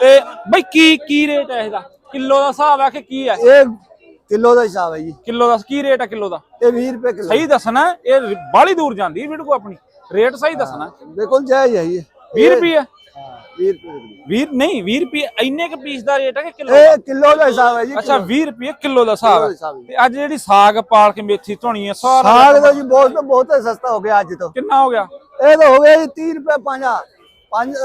ਤੇ ਬਈ ਕੀ ਕੀ ਰੇਟ ਹੈ ਇਹਦਾ? ਕਿਲੋ ਦਾ ਹਿਸਾਬ ਹੈ ਕਿ ਕੀ ਹੈ? ਇਹ ਕਿਲੋ ਦਾ ਹਿਸਾਬ ਹੈ ਜੀ। ਕਿਲੋ ਦਾ ਕੀ ਰੇਟ ਹੈ ਕਿਲੋ ਦਾ? ਇਹ 20 ਰੁਪਏ ਕਿਲੋ। ਸਹੀ ਦੱਸਣਾ ਇਹ ਬਾਹਲੀ ਦੂਰ ਜਾਂਦੀ ਵੀਡੀਓ ਆਪਣੀ। ਰੇਟ ਸਹੀ ਦੱਸਣਾ। ਬਿਲਕੁਲ ਜਾਇਜ਼ ਹੈ ਜੀ। 20 ਰੁਪਏ? 20 ਰੁਪਏ ਕਿਲੋ 20 ਨਹੀਂ 20 ਰੁਪਏ ਇੰਨੇ ਕ ਪੀਸ ਦਾ ਰੇਟ ਹੈ ਕਿ ਕਿਲੋ ਇਹ ਕਿਲੋ ਦਾ ਹਿਸਾਬ ਹੈ ਜੀ ਅੱਛਾ 20 ਰੁਪਏ ਕਿਲੋ ਦਾ ਹਿਸਾਬ ਦਾ ਹੈ। ਤੇ ਅੱਜ ਜਿਹੜੀ ਸਾਗ ਪਾਲ ਕੇ ਮੇਥੀ ਧੋਣੀ ਹੈ ਸਾਰਾ ਸਾਗ ਤਾਂ ਜੀ ਬਹੁਤ ਤੋਂ ਬਹੁਤ ਸਸਤਾ ਹੋ ਗਿਆ ਅੱਜ ਤੋਂ। ਕਿੰਨਾ ਹੋ ਗਿਆ? ਇਹ ਤਾਂ ਹੋ ਗਿਆ ਜੀ 30 ਰੁਪਏ ਪੰਜਾ 5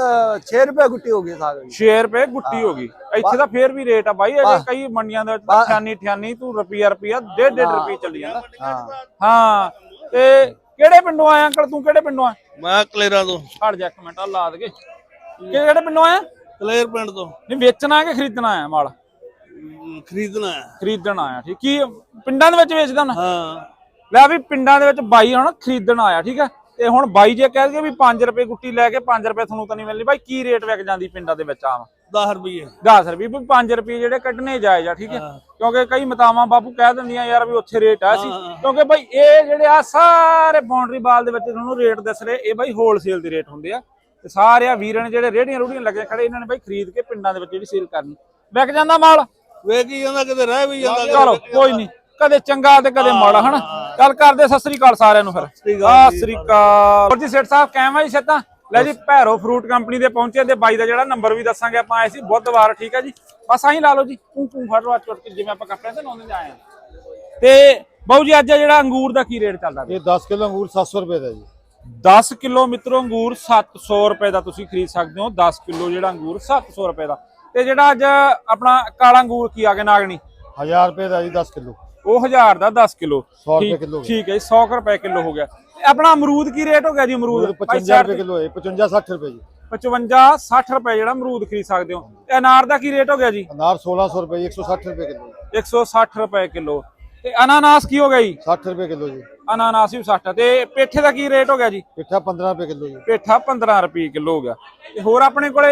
6 ਰੁਪਏ ਗੁੱਟੀ ਹੋ ਗਈ ਸਾਗ ਦੀ 6 ਰੁਪਏ ਗੁੱਟੀ ਹੋ ਗਈ। ਇੱਥੇ ਤਾਂ ਫੇਰ ਵੀ ਰੇਟ ਆ ਬਾਈ ਅਜੇ ਕਈ ਮੰਡੀਆਂ ਦੇ ਵਿੱਚ ਬਾ- 98 98 ਤੂੰ ਰੁਪਿਆ ਰੁਪਿਆ 1.5 ਰੁਪਏ ਚੱਲੀ ਜਾਂਦਾ। ਹਾਂ। ਹਾਂ ਤੇ ਕਿਹੜੇ ਪਿੰਡੋਂ ਆਇਆ ਅੰਕਲ ਤੂੰ ਕਿਹੜੇ ਪਿੰਡੋਂ ਆਇਆ? ਮੈਂ ਕਲੇਰਾ ਤੋਂ। ਛੱਡ ਜਾ ਇੱਕ ਮਿੰਟ ਆ ਲਾ ਦਗੇ ਕਿਹੜੇ ਪਿੰਡੋਂ ਆਇਆ? ਕਲੇਰ ਪਿੰਡ ਤੋਂ। ਨਹੀਂ ਵੇਚਣਾ ਕਿ ਖਰੀਦਣਾ ਆਇਆ ਮਾਲ? ਅਮ, ਖਰੀਦਣਾ ਹੈ। ਖਰੀਦਣ ਆਇਆ ਠੀਕ। ਕੀ ਪਿੰਡਾਂ ਦੇ ਵਿੱਚ ਵੇਚਦਾ ਨਾ? ਹਾਂ। ਲੈ ਵੀ ਪਿੰਡਾਂ ਦੇ ਵਿੱਚ ਬਾਈ ਹੁਣ ਖਰੀਦਣ ਆਇਆ ਠੀਕ ਹੈ। ਤੇ ਹੁਣ ਬਾਈ ਜੇ ਕਹਿ ਦਈਏ ਵੀ 5 ਰੁਪਏ ਗੁੱਟੀ ਲੈ ਕੇ 5 ਰੁਪਏ ਤੁਹਾਨੂੰ ਤਾਂ ਨਹੀਂ ਮਿਲਣੀ। ਬਾਈ ਕੀ ਰੇਟ ਵਿਕ ਜਾਂਦੀ ਪਿੰਡਾਂ ਦੇ ਵਿੱਚ ਆਮ? 10 ਰੁਪਏ 10 ਰੁਪਏ ਵੀ 5 ਰੁਪਏ ਜਿਹੜੇ ਕੱਢਣੇ ਜਾਇਜ਼ ਆ ਠੀਕ ਹੈ। ਕਿਉਂਕਿ ਕਈ ਮਤਾਵਾਂ ਬਾਪੂ ਕਹਿ ਦਿੰਦੀਆਂ ਯਾਰ ਵੀ ਉੱਥੇ ਰੇਟ ਆ ਸੀ ਕਿਉਂਕਿ ਬਾਈ ਇਹ ਜਿਹੜੇ ਆ ਸਾਰੇ ਬਾਉਂਡਰੀ ਬਾਲ ਦੇ ਵਿੱਚ ਤੁਹਾਨੂੰ ਰੇਟ ਦੱਸ ਰਹੇ ਇਹ ਬਾਈ ਹੋਲਸੇਲ ਦੇ ਰੇਟ ਹੁੰਦੇ ਆ। ਤੇ ਸਾਰੇ ਆ ਵੀਰਾਂ ਨੇ ਜਿਹੜੇ ਰੇੜੀਆਂ ਰੂੜੀਆਂ ਲੱਗੇ ਖੜੇ ਇਹਨਾਂ ਨੇ ਬਾਈ ਖਰੀਦ ਕੇ ਪਿੰਡਾਂ ਦੇ ਵਿੱਚ ਜਿਹੜੀ ਸੇਲ ਕਰਨੀ। ਵਿਕ ਜਾਂਦਾ ਮਾਲ? ਵੇਖ ਹੀ ਜਾਂਦਾ ਕਿਤੇ ਰਹਿ ਵੀ ਜਾਂਦਾ ਚਲੋ ਕੋਈ ਨਹੀਂ। ਕਦੇ ਚੰਗਾ ਤੇ ਕਦੇ ਮਾੜਾ ਹਨਾ? ਚੱਲ ਕਰਦੇ ਸਤਿ ਸ੍ਰੀ ਅਕਾਲ ਸਾਰਿਆਂ ਨੂੰ ਫਿਰ। ਸਤਿ ਸ੍ਰੀ ਅਕਾਲ ਹੋਰ ਜੀ ਸੇਠ ਸਾਹਿਬ ਕਹਿਵਾ ਜੀ ਸੇਤਾ ਲੈ ਜੀ ਭੈਰੋ ਫਰੂਟ ਕੰਪਨੀ ਦੇ ਪਹੁੰਚੇ ਤੇ ਬਾਈ ਦਾ ਜਿਹੜਾ ਨੰਬਰ ਵੀ ਦੱਸਾਂਗੇ ਆਪਾਂ ਆਏ ਸੀ ਬੁੱਧਵਾਰ ਠੀਕ ਹੈ ਜੀ? ਬਸ ਆਹੀ ਲਾ ਲਓ ਜੀ ਕੂ ਕੂ ਫੜ ਰਵਾ ਚੁੱਟ ਕੇ ਜਿਵੇਂ ਆਪਾਂ ਕੱਪੜੇ ਤੇ ਲਾਉਂਦੇ ਆਏ ਆ। ਤੇ ਬਾਊ ਜੀ ਅੱਜ ਜਿਹੜਾ ਅੰਗੂਰ ਦਾ ਕੀ ਰੇਟ ਚੱਲਦਾ ਇਹ 10 ਕਿਲੋ ਅੰਗੂਰ 700 ਰੁਪਏ ਦਾ ਜੀ। 10 ਕਿਲੋ ਮਿੱਤਰੋ ਅੰਗੂਰ 700 ਰੁਪਏ ਦਾ ਤੁਸੀਂ ਖਰੀਦ ਸਕਦੇ ਹੋ। 10 ਕਿਲੋ ਜਿਹੜਾ ਅੰਗੂਰ 700 ਰੁਪਏ ਦਾ। ਤੇ ਜਿਹੜਾ ਅੱਜ ਆਪਣਾ ਕਾਲਾ ਅੰਗੂਰ ਕੀ ਆ ਗਿਆ ਨਾਗਣੀ? 1000 ਰੁਪਏ ਦਾ ਜੀ 10 ਕਿਲੋ। ਉਹ 1000 ਦਾ 10 ਕਿਲੋ। 100 ਰੁਪਏ ਕਿੱਲੋ। ਠੀਕ ਹੈ ਜੀ 100 ਕੁ ਰੁਪਏ ਕਿਲੋ ਹੋ ਗਿਆ। ਆਪਣਾ ਅਮਰੂਦ ਕੀ ਰੇਟ ਹੋ ਗਿਆ ਜੀ ਅਮਰੂਦ? 55 ਰੁਪਏ ਕਿਲੋ ਹੈ 55 60 ਰੁਪਏ ਜੀ। 55 60 ਰੁਪਏ ਜਿਹੜਾ ਅਮਰੂਦ ਖਰੀਦ ਸਕਦੇ ਹੋ। ਤੇ ਅਨਾਰ ਦਾ ਕੀ ਰੇਟ ਹੋ ਗਿਆ ਜੀ? ਅਨਾਰ 1600 ਰੁਪਏ ਜੀ 160 ਰੁਪਏ ਕਿਲੋ। 160 ਰੁਪਏ ਕਿਲੋ। ਤੇ ਅਨਾਨਾਸ ਕੀ ਹੋ ਗਿਆ ਜੀ? 60 ਰੁਪਏ ਕਿਲੋ ਜੀ। ਅਨਾਨਾਸ ਵੀ 60 ਤੇ ਪੇਠੇ ਦਾ ਕੀ ਰੇਟ ਹੋ ਗਿਆ ਜੀ? ਪਿੱਠਾ 15 ਰੁਪਏ ਕਿਲੋ ਜੀ। ਪੇਠਾ 15 ਰੁਪਏ ਕਿਲੋ ਹੋ ਗਿਆ। ਤੇ ਹੋਰ ਆਪਣੇ ਕੋਲੇ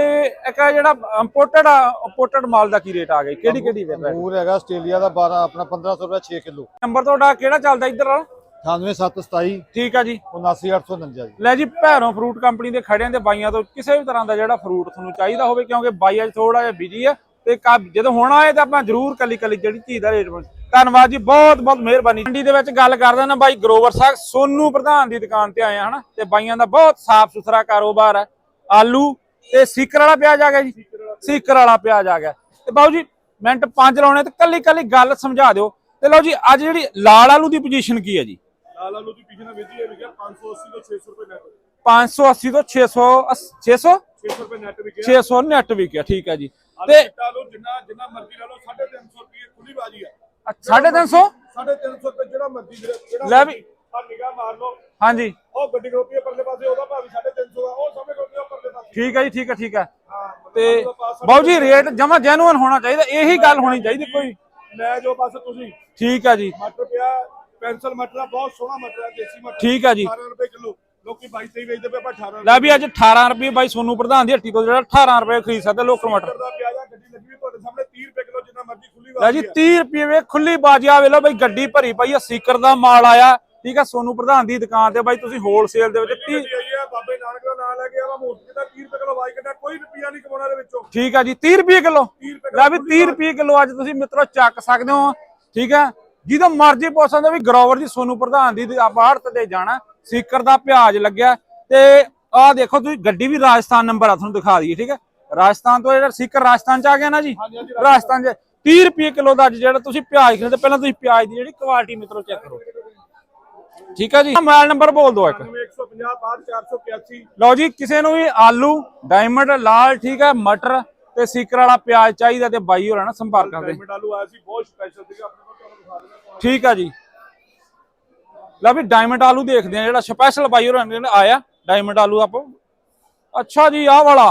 ਇੱਕ ਆ ਜਿਹੜਾ ਇੰਪੋਰਟਡ ਆ ਇੰਪੋਰਟਡ ਮਾਲ ਦਾ ਕੀ ਰੇਟ ਆ ਗਿਆ ਕਿਹੜੀ ਕਿਹੜੀ ਵੇਚ ਰਿਹਾ ਅੰਗੂਰ ਹੈਗਾ ਆਸਟ੍ਰੇਲੀਆ ਦਾ 12 ਆਪਣਾ 1500 ਰੁਪਏ 6 ਕਿਲੋ। ਨੰਬਰ ਤੁਹਾਡਾ ਕਿਹੜਾ ਚੱਲਦਾ ਇੱਧਰ ਵਾਲਾ? 98727 ਠੀਕ ਆ ਜੀ। 79849 ਜੀ। ਲੈ ਜੀ ਭੈਰੋਂ ਫਰੂਟ ਕੰਪਨੀ ਦੇ ਖੜਿਆਂ ਦੇ ਬਾਈਆਂ ਤੋਂ ਕਿਸੇ ਵੀ ਤਰ੍ਹਾਂ ਦਾ ਜਿਹੜਾ ਫਰੂਟ ਤੁਹਾਨੂੰ ਚਾਹੀਦਾ ਹੋਵੇ ਕਿਉਂਕਿ ਬਾਈ ਅੱਜ ਥੋੜਾ ਜਿਹਾ ਬਿਜ਼ੀ ਆ ਤੇ ਕਾ- ਜਦੋਂ ਹੁਣ ਆਏ ਤਾਂ ਆਪਾਂ ਜ਼ਰੂਰ ਕੱਲੀ ਕੱਲੀ ਜਿਹੜੀ ਚੀਜ਼ ਦਾ ਰੇਟ ਬਣ ਧੰਨਵਾਦ ਜੀ ਬਹੁਤ ਬਹੁਤ ਮਿਹਰਬਾਨੀ। ਮੰਡੀ ਦੇ ਵਿੱਚ ਗੱਲ ਕਰਦਾ ਨਾ ਬਾਈ ਗਰੋਵਰ ਸਾਹਿਬ ਸੋਨੂ ਪ੍ਰਧਾਨ ਦੀ ਦੁਕਾਨ ਤੇ ਆਏ ਹਨਾ? ਤੇ ਬਾਈਆਂ ਦਾ ਬਹੁਤ ਸਾਫ਼ ਸੁਥਰਾ ਕਾਰੋਬਾਰ ਹੈ। ਆਲੂ ਤੇ ਸੀਕਰ ਵਾਲਾ ਪਿਆਜ਼ ਆ ਗਿਆ ਜੀ। ਸੀਕਰ ਵਾਲਾ ਪਿਆਜ਼ ਆ ਗਿਆ। ਤੇ ਬਾਊ ਜੀ ਮਿੰਟ ਪੰਜ ਲਾਉਣੇ ਤੇ ਕੱਲੀ ਕੱਲੀ ਗੱਲ ਸਮਝਾ ਦਿਓ। ਤੇ ਲਓ ਜੀ ਅੱਜ ਜਿਹੜੀ ਲਾਲ ਆਲੂ ਦੀ ਪੋਜੀਸ਼ਨ ਕੀ ਹੈ ਜੀ? ਲਾਲ ਆਲੂ ਦੀ ਪਿਛਲੇ ਵੇਚੀ ਹੈ ਵਿਕਿਆ 580 ਤੋਂ 600 ਰੁਪਏ ਨੈਟ 580 ਤੋਂ 600 600 600 ਰੁਪਏ ਨੈਟ ਵਿਕਿਆ। 600 ਨੈਟ ਵਿਕਿਆ ਠੀਕ ਹੈ ਜੀ। ਤੇ ਆਲੂ ਜਿੰਨਾ ਜਿੰਨਾ ਮਰਜ਼ੀ ਲੈ ਲਓ 350 ਰੁਪਏ ਖੁੱਲੀ ਬਾਜੀ ਆ। 350 350 ਰੁਪਏ ਜਿਹੜਾ ਮਰਜ਼ੀ ਜਿਹੜਾ ਜਿਹੜਾ ਲੈ ਵੀ। ਆ ਨਿਗਾਹ ਮਾਰ ਲਓ। ਹਾਂਜੀ। ਉਹ ਗੱਡੀ ਖਲੋਤੀ ਹੈ ਪਰਲੇ ਪਾਸੇ ਉਹਦਾ ਭਾਵੇਂ 350 ਆ ਉਹ ਸਾਹਮਣੇ ਖਲੋਤੀ ਆ ਉਹ ਪਰਲੇ ਪਾਸੇ। ਠੀਕ ਹੈ ਜੀ ਠੀਕ ਹੈ ਠੀਕ ਹੈ। ਹਾਂ ਤੇ ਆਲੂ ਦਾ ਪਾਸ ਬਾਊ ਜੀ ਰੇਟ ਜਮਾ ਜੈਨੂਅਨ ਹੋਣਾ ਚਾਹੀਦਾ ਇਹੀ ਗੱਲ ਹੋਣੀ ਚਾਹੀਦੀ ਕੋਈ। ਲੈ ਜੋ ਬਸ ਤੁਸੀਂ। ਠੀਕ ਹੈ ਜੀ। ਮਟਰ ਪਿਆ ਪੈਨਸਲ ਮਟਰ ਆ ਬਹੁਤ ਸੋਹਣਾ ਮਟਰ ਹੈ ਦੇਸੀ ਮਟਰ ਠੀਕ ਹੈ ਜੀ। 18 ਰੁਪਏ ਕਿਲੋ। ਲੋਕੀ 22 23 ਵੇਚਦੇ ਪਏ ਆਪਾਂ 18 ਲੈ ਵੀ ਅੱਜ 18 ਰੁਪਏ ਬਾਈ ਸੋਨੂ ਪ੍ਰਧਾਨ ਦੀ ਹੱਟੀ ਤੋਂ ਜਿਹੜਾ 18 ਰੁਪਏ ਖਰੀਦ ਸਕਦੇ ਲੋਕਲ ਮਟਰ। ਦਾ ਪਿਆਜ਼ ਆ ਗੱਡੀ ਲੱਗੀ ਹੋਈ ਤੁਹਾਡੇ ਸਾਹਮਣੇ 30 ਰੁਪਏ ਮਰਜ਼ੀ ਖੁੱਲੀ ਲੈ ਜੀ ਬਾਜੀ 30 ਰੁਪਏ ਵੇ ਖੁੱਲੀ ਬਾਜੀ ਆ ਵੇਲੋ ਬਾਈ ਗੱਡੀ ਭਰੀ ਪਈ ਆ ਸੀਕਰ ਦਾ ਮਾਲ ਆਇਆ। ਠੀਕ ਹੈ ਸੋਨੂ ਪ੍ਰਧਾਨ ਦੀ ਦੁਕਾਨ ਤੇ ਬਾਈ ਤੁਸੀਂ ਹੋਲਸੇਲ ਦੇ ਵਿੱਚ 30 ਗੱਡੀ ਆਈ ਹੈ ਬਾਬੇ ਨਾਨਕ ਦਾ ਨਾਮ ਲੈ ਕੇ ਆਵਾ ਮੋਟ ਦਾ 30 ਰੁਪਏ ਕਿਲੋ ਵਾਈ ਕੱਢਿਆ ਕੋਈ ਰੁਪਿਆ ਨਹੀਂ ਕਮਾਉਣਾ ਦੇ ਵਿੱਚੋਂ। ਠੀਕ ਹੈ ਜੀ 30 ਰੁਪਏ ਕਿਲੋ। 30 ਰੁਪਏ ਲੈ ਵੀ 30 ਰੁਪਏ ਕਿਲੋ ਅੱਜ ਤੁਸੀਂ ਮਿੱਤਰੋ ਚੱਕ ਸਕਦੇ ਹੋ। ਠੀਕ ਹੈ ਜਿਹਦਾ ਮਰਜ਼ੀ ਪੁੱਛ ਸਕਦੇ ਹੋ ਵੀ ਗਰੋਵਰ ਦੀ ਸੋਨੂ ਪ੍ਰਧਾਨ ਦੀ ਆਬਾੜਤ ਤੇ ਜਾਣਾ ਸੀਕਰ ਦਾ ਪਿਆਜ ਲੱਗਿਆ। ਤੇ ਆਹ ਦੇਖੋ ਤੁਸੀਂ ਗੱਡੀ ਵੀ ਰਾਜਸਥਾਨ ਨੰਬਰ ਆ ਤੁਹਾਨੂੰ ਦਿਖਾ ਦਈਏ ਠੀਕ ਹੈ ਰਾਜਸਥਾਨ ਤੋਂ ਜਿਹੜਾ ਸੀਕਰ ਰਾਜਸਥਾਨ ਚ ਆ ਗਿਆ ਨਾ ਜੀ ਰਾਜਸਥਾਨ ਚ 30 ਰੁਪਏ ਕਿਲੋ ਦਾ ਅੱਜ ਜਿਹੜਾ ਤੁਸੀਂ ਪਿਆਜ ਖਰੀਦਦੇ ਪਹਿਲਾਂ ਤੁਸੀਂ ਪਿਆਜ ਦੀ ਜਿਹੜੀ ਕੁਆਲਿਟੀ ਮਿੱਤਰੋ ਚੈੱਕ ਕਰੋ। ਠੀਕ ਹੈ ਜੀ? ਮੋਬਾਈਲ ਨੰਬਰ ਬੋਲ ਦਿਓ ਇੱਕ। 150 ਬਾਅਦ 481 ਲਓ ਜੀ ਕਿਸੇ ਨੂੰ ਵੀ ਆਲੂ ਡਾਇਮੰਡ ਲਾਲ ਠੀਕ ਹੈ ਮਟਰ ਤੇ ਸੀਕਰ ਵਾਲਾ ਪਿਆਜ਼ ਚਾਹੀਦਾ ਤੇ ਬਾਈ ਹੋਰਾਂ ਨਾਲ ਸੰਪਰਕ ਕਰਦੇ। ਡਾਇਮੰਡ ਆਲੂ ਆਇਆ ਸੀ ਬਹੁਤ ਸਪੈਸ਼ਲ ਸੀਗਾ ਆਪਣੇ ਕੋਲ ਤੁਹਾਨੂੰ ਦਿਖਾ ਦਿੰਦਾ ਠੀਕ ਆ ਜੀ। ਲੈ ਵੀ ਡਾਇਮੰਡ ਆਲੂ ਦੇਖਦੇ ਆ ਜਿਹੜਾ ਸਪੈਸ਼ਲ ਬਾਈ ਹੋਰਾਂ ਨੇ ਆਇਆ ਡਾਇਮੰਡ ਆਲੂ ਆਪਾਂ। ਅੱਛਾ ਜੀ ਆਹ ਵਾਲਾ।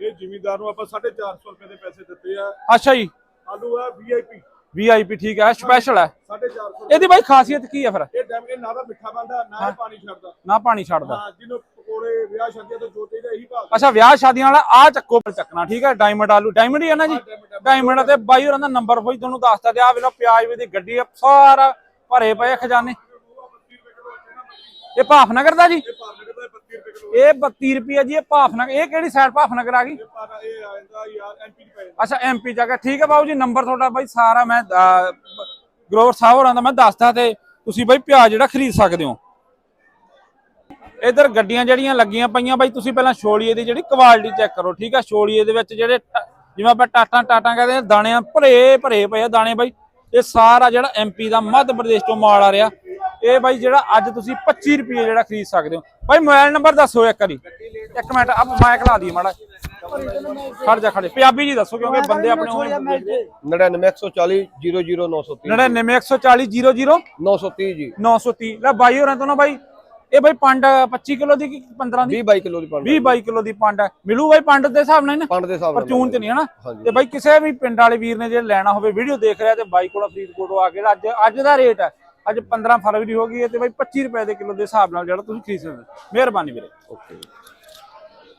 ਇਹ ਜ਼ਿਮੀਦਾਰ ਨੂੰ ਆਪਾਂ 450 ਰੁਪਏ ਦੇ ਪੈਸੇ ਦਿੱਤੇ ਆ। ਅੱਛਾ ਜੀ। ਆਲੂ ਆ ਵੀਆਈਪੀ ਵੀਆਈਪੀ ਠੀਕ ਹੈ ਸਪੈਸ਼ਲ ਹੈ। 450 ਇਹਦੀ ਬਾਈ ਖਾਸੀਅਤ ਕੀ ਹੈ ਫਿਰ? ਇਹ ਡੈਮ ਇਹ ਨਾ ਤਾਂ ਮਿੱਠਾ ਬੰਦਾ ਨਾ ਇਹ ਪਾਣੀ ਛੱਡਦਾ। ਨਾ ਪਾਣੀ ਛੱਡਦਾ। ਹਾਂ ਜਿਹਨੂੰ ਪਕੌੜੇ ਵਿਆਹ ਸ਼ਾਦੀਆਂ ਤੋਂ ਜੋ ਚਾਹੀਦਾ ਇਹੀ ਭਾਅ। ਅੱਛਾ ਵਿਆਹ ਸ਼ਾਦੀਆਂ ਵਾਲਾ ਆ ਚੱਕੋ ਚੱਕਣਾ ਠੀਕ ਹੈ ਡਾਇਮੰਡ ਆਲੂ। ਡਾਇਮੰਡ ਹੀ ਹੈ ਨਾ ਜੀ? ਡਾਇਮੰਡ ਤੇ ਬਾਈ ਹੋਰਾਂ ਦਾ ਨੰਬਰ ਹੋਈ ਤੁਹਾਨੂੰ ਦੱਸਤਾ ਤੇ ਆ ਵੇਲੋ ਪਿਆਜ਼ ਵੀ ਦੀ ਗੱਡੀ ਆ ਸਾਰਾ ਭਰੇ ਪਏ ਖਜ਼ਾਨੇ। ਇਹ ਭਾਫਨਗਰ ਦਾ ਜੀ? ਇਹ ਭਾਅ ਲੱਗਦਾ 32 ਰੁਪਏ ਕਿਲੋ ਇਹ 32 ਰੁਪਏ ਜੀ ਇਹ ਭਾਫਨਗਰ ਇਹ ਕਿਹੜੀ ਸਾਈਡ ਭਾਫਨਗਰ ਆ ਗਈ? ਆ ਅੱਛਾ ਐਮਪੀ ਜਾ ਕੇ ਠੀਕ ਹੈ ਬਾਬੂ ਜੀ ਨੰਬਰ ਤੁਹਾਡਾ ਬਾਈ ਸਾਰਾ ਮੈਂ ਗਰੋਵਰ ਸਾਹਿਬ ਹੋਰਾਂ ਦਾ ਮੈਂ ਦੱਸਦਾ ਤੇ ਤੁਸੀਂ ਬਾਈ ਪਿਆਜ਼ ਜਿਹੜਾ ਖਰੀਦ ਸਕਦੇ ਹੋ। ਇਧਰ ਗੱਡੀਆਂ ਜਿਹੜੀਆਂ ਲੱਗੀਆਂ ਪਈਆਂ ਬਾਈ ਤੁਸੀਂ ਪਹਿਲਾਂ ਛੋਲੀਏ ਦੀ ਜਿਹੜੀ ਕੁਆਲਿਟੀ ਚੈੱਕ ਕਰੋ ਠੀਕ ਹੈ ਛੋਲੀਏ ਦੇ ਵਿੱਚ ਜਿਹੜੇ ਜਿਵੇਂ ਆਪਾਂ ਟਾਟਾਂ ਟਾਟਾਂ ਕਹਿੰਦੇ ਆ ਦਾਣਿਆਂ ਭਰੇ ਭਰੇ ਪਏ ਆ ਦਾਣੇ ਬਾਈ। ਇਹ ਸਾਰਾ ਜਿਹੜਾ ਐਮਪੀ ਦਾ ਮੱਧ ਪ੍ਰਦੇਸ਼ ਤੋਂ ਮਾਲ ਆ ਰਿਹਾ। ਇਹ ਬਾਈ ਜਿਹੜਾ ਅੱਜ ਤੁਸੀਂ 25 ਰੁਪਏ ਜਿਹੜਾ ਖਰੀਦ ਸਕਦੇ ਹੋ। ਬਾਈ ਮੋਬਾਈਲ ਨੰਬਰ ਦੱਸੋ ਇੱਕ ਵਾਰੀ। ਇੱਕ ਮਿੰਟ ਆ ਮਾਈਕ ਲਾ ਦਈਏ ਮਾੜਾ ਖੜ ਜਾ ਖੜੇ ਪੰਜਾਬੀ ਜੀ ਦੱਸੋ ਕਿਉਂਕਿ ਬੰਦੇ ਆਪਣੇ ਆ। 99140 00930 99140 00 930 ਜੀ। 930 ਲੈ ਬਾਈ ਹੋਰਾਂ ਤੋਂ ਨਾ ਬਾਈ ਇਹ ਬਾਈ ਪੰਡ 25 ਕਿਲੋ ਦੀ ਕਿ 15 ਦੀ? 20 22 ਕਿਲੋ ਦੀ ਪੰਡ 20 22 ਕਿਲੋ ਦੀ ਪੰਡ ਹੈ। ਮਿਲੂ ਬਾਈ ਪੰਡ ਦੇ ਹਿਸਾਬ ਨਾਲ ਨਾ? ਪੰਡ ਦੇ ਹਿਸਾਬ ਨਾਲ ਪਰਚੂਨ ਚ ਨਹੀਂ ਹਨਾ। ਤੇ ਬਾਈ ਕਿਸੇ ਵੀ ਪਿੰਡ ਵਾਲੇ ਵੀਰ ਨੇ ਜੇ ਲੈਣਾ ਹੋਵੇ ਵੀਡੀਓ ਦੇਖ ਰਿਹਾ ਤੇ ਬਾਈ ਕੋਲ ਫਰੀਦਕੋਟ ਆ ਕੇ ਅੱਜ ਅੱਜ ਦਾ ਰੇਟ ਹੈ। ਅੱਜ 15 ਫਰਵਰੀ ਹੋ ਗਈ ਹੈ ਤੇ ਬਾਈ 25 ਰੁਪਏ ਦੇ ਕਿਲੋ ਦੇ ਹਿਸਾਬ ਨਾਲ ਜਿਹੜਾ ਤੁਸੀਂ ਖਰੀਦ ਸਕਦੇ। ਮਿਹਰਬਾਨੀ ਵੀਰੇ। ਓਕੇ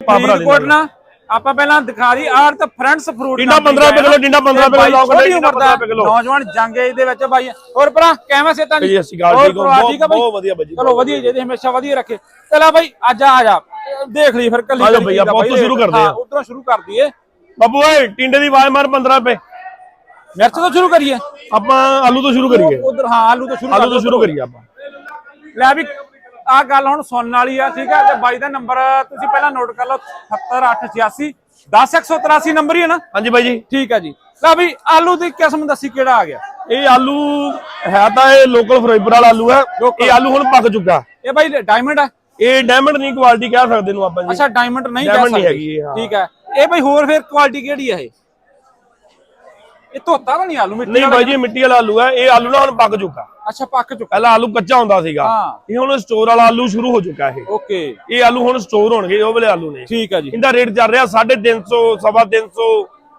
ਫਰੀਦਕੋਟ ਨਾ ਆਪਾਂ ਪਹਿਲਾਂ ਦਿਖਾ ਦੀ ਆਰਤ ਫਰੈਂਡਸ ਫਰੂਟ ਟਿੰਡਾ 15 ਰੁਪਏ ਕਿਲੋ ਟਿੰਡਾ 15 ਰੁਪਏ ਕਿਲੋ ਛੋਟੀ ਉਮਰ 15 ਦਾ ਨੌਜਵਾਨ ਜੰਗ ਦੇ ਵਿੱਚ ਬਾਈ। ਹੋਰ ਭਰਾ ਕਿਵੇਂ ਸੇਤਾਂ ਜੀ ਅਸੀਂ ਗੱਲ ਠੀਕ ਹੋ ਬਹੁਤ ਵਧੀਆ ਬਾਈ ਜੀ ਚਲੋ ਵਧੀਆ ਜਿਹਦੇ ਹਮੇਸ਼ਾ ਵਧੀਆ ਰੱਖੇ। ਚਲਾ ਬਾਈ ਅੱਜ ਆ ਜਾ। ਦੇਖ ਲਈ ਫਿਰ ਕੱਲੀ ਆ ਜਾਓ ਕੱਲੀ ਬਈ, ਆਪਾਂ ਉੱਥੋਂ ਸ਼ੁਰੂ ਕਰਦੇ ਆ। ਉੱਧਰੋਂ ਸ਼ੁਰੂ ਕਰ ਦਈਏ। ਬਾਬੂ ਓਏ ਟਿੰਡੇ ਦੀ ਆਵਾਜ਼ ਮਾਰ 15 ਰੁਪਏ। ਮਿਰਚ ਤੋਂ ਸ਼ੁਰੂ ਕਰੀਏ? ਆਪਾਂ ਆਲੂ ਤੋਂ ਸ਼ੁਰੂ ਕਰੀਏ। ਉਧਰ ਹਾਂ ਆਲੂ ਤੋਂ ਸ਼ੁਰੂ ਆਲੂ ਤੋਂ ਸ਼ੁਰੂ ਕਰੀਏ ਆਪਾਂ। ਲੈ ਵੀ ਆ ਗੱਲ ਹੁਣ ਸੁਣਨ ਵਾਲੀ ਆ ਠੀਕ ਹੈ ਤੇ ਬਾਈ ਦਾ ਨੰਬਰ ਤੁਸੀਂ ਪਹਿਲਾਂ ਨੋਟ ਕਰ ਲਓ 70886 10183 ਨੰਬਰ ਹੀ ਹੈ ਨਾ? ਹਾਂਜੀ ਬਾਈ ਜੀ। ਠੀਕ ਹੈ ਜੀ। ਲੈ ਵੀ ਆਲੂ ਦੀ ਕਿਸਮ ਦੱਸੀ ਕਿਹੜਾ ਆ ਗਿਆ? ਇਹ ਆਲੂ ਹੈ ਤਾਂ ਇਹ ਲੋਕਲ ਫਿਰੋਜ਼ਪੁਰ ਵਾਲਾ ਆਲੂ ਹੈ। ਇਹ ਆਲੂ ਹੁਣ ਪੱਕ ਚੁੱਕਾ। ਇਹ ਬਾਈ ਡਾਇਮੰਡ ਹੈ ਇਹ ਡਾਇਮੰਡ ਨਹੀਂ ਕੁਆਲਿਟੀ ਕਹਿ ਸਕਦੇ ਨੂੰ ਆਪਾਂ ਜੀ। ਅੱਛਾ ਡਾਇਮੰਡ ਨਹੀਂ ਕਹਿ ਸਕਦੇ। ਠੀਕ ਹੈ ਇਹ ਬਾਈ ਹੋਰ ਫਿਰ ਕੁਆਲਿਟੀ ਕਿਹੜੀ ਹੈ ਇਹ? ਇਹ ਧੋਤਾ ਤਾਂ ਨਹੀਂ ਆਲੂ ਮਿੱਟੀ ਨਹੀਂ ਬਾਈ ਜੀ ਮਿੱਟੀ ਵਾਲਾ ਆਲੂ ਹੈ ਇਹ ਆਲੂ ਨਾ ਹੁਣ ਪੱਕ ਚੁੱਕਾ। ਅੱਛਾ ਪੱਕ ਚੁੱਕਾ। ਪਹਿਲਾਂ ਆਲੂ ਕੱਚਾ ਹੁੰਦਾ ਸੀਗਾ। ਇਹ ਹੁਣ ਸਟੋਰ ਵਾਲਾ ਆਲੂ ਸ਼ੁਰੂ ਹੋ ਚੁੱਕਾ ਇਹ। ਓਕੇ। ਇਹ ਆਲੂ ਹੁਣ ਸਟੋਰ ਹੋਣਗੇ ਉਹ ਵਾਲੇ ਆਲੂ ਨੇ। ਠੀਕ ਹੈ ਜੀ। ਇਹਦਾ ਰੇਟ ਚੱਲ ਰਿਹਾ 350 ਸਵਾ 300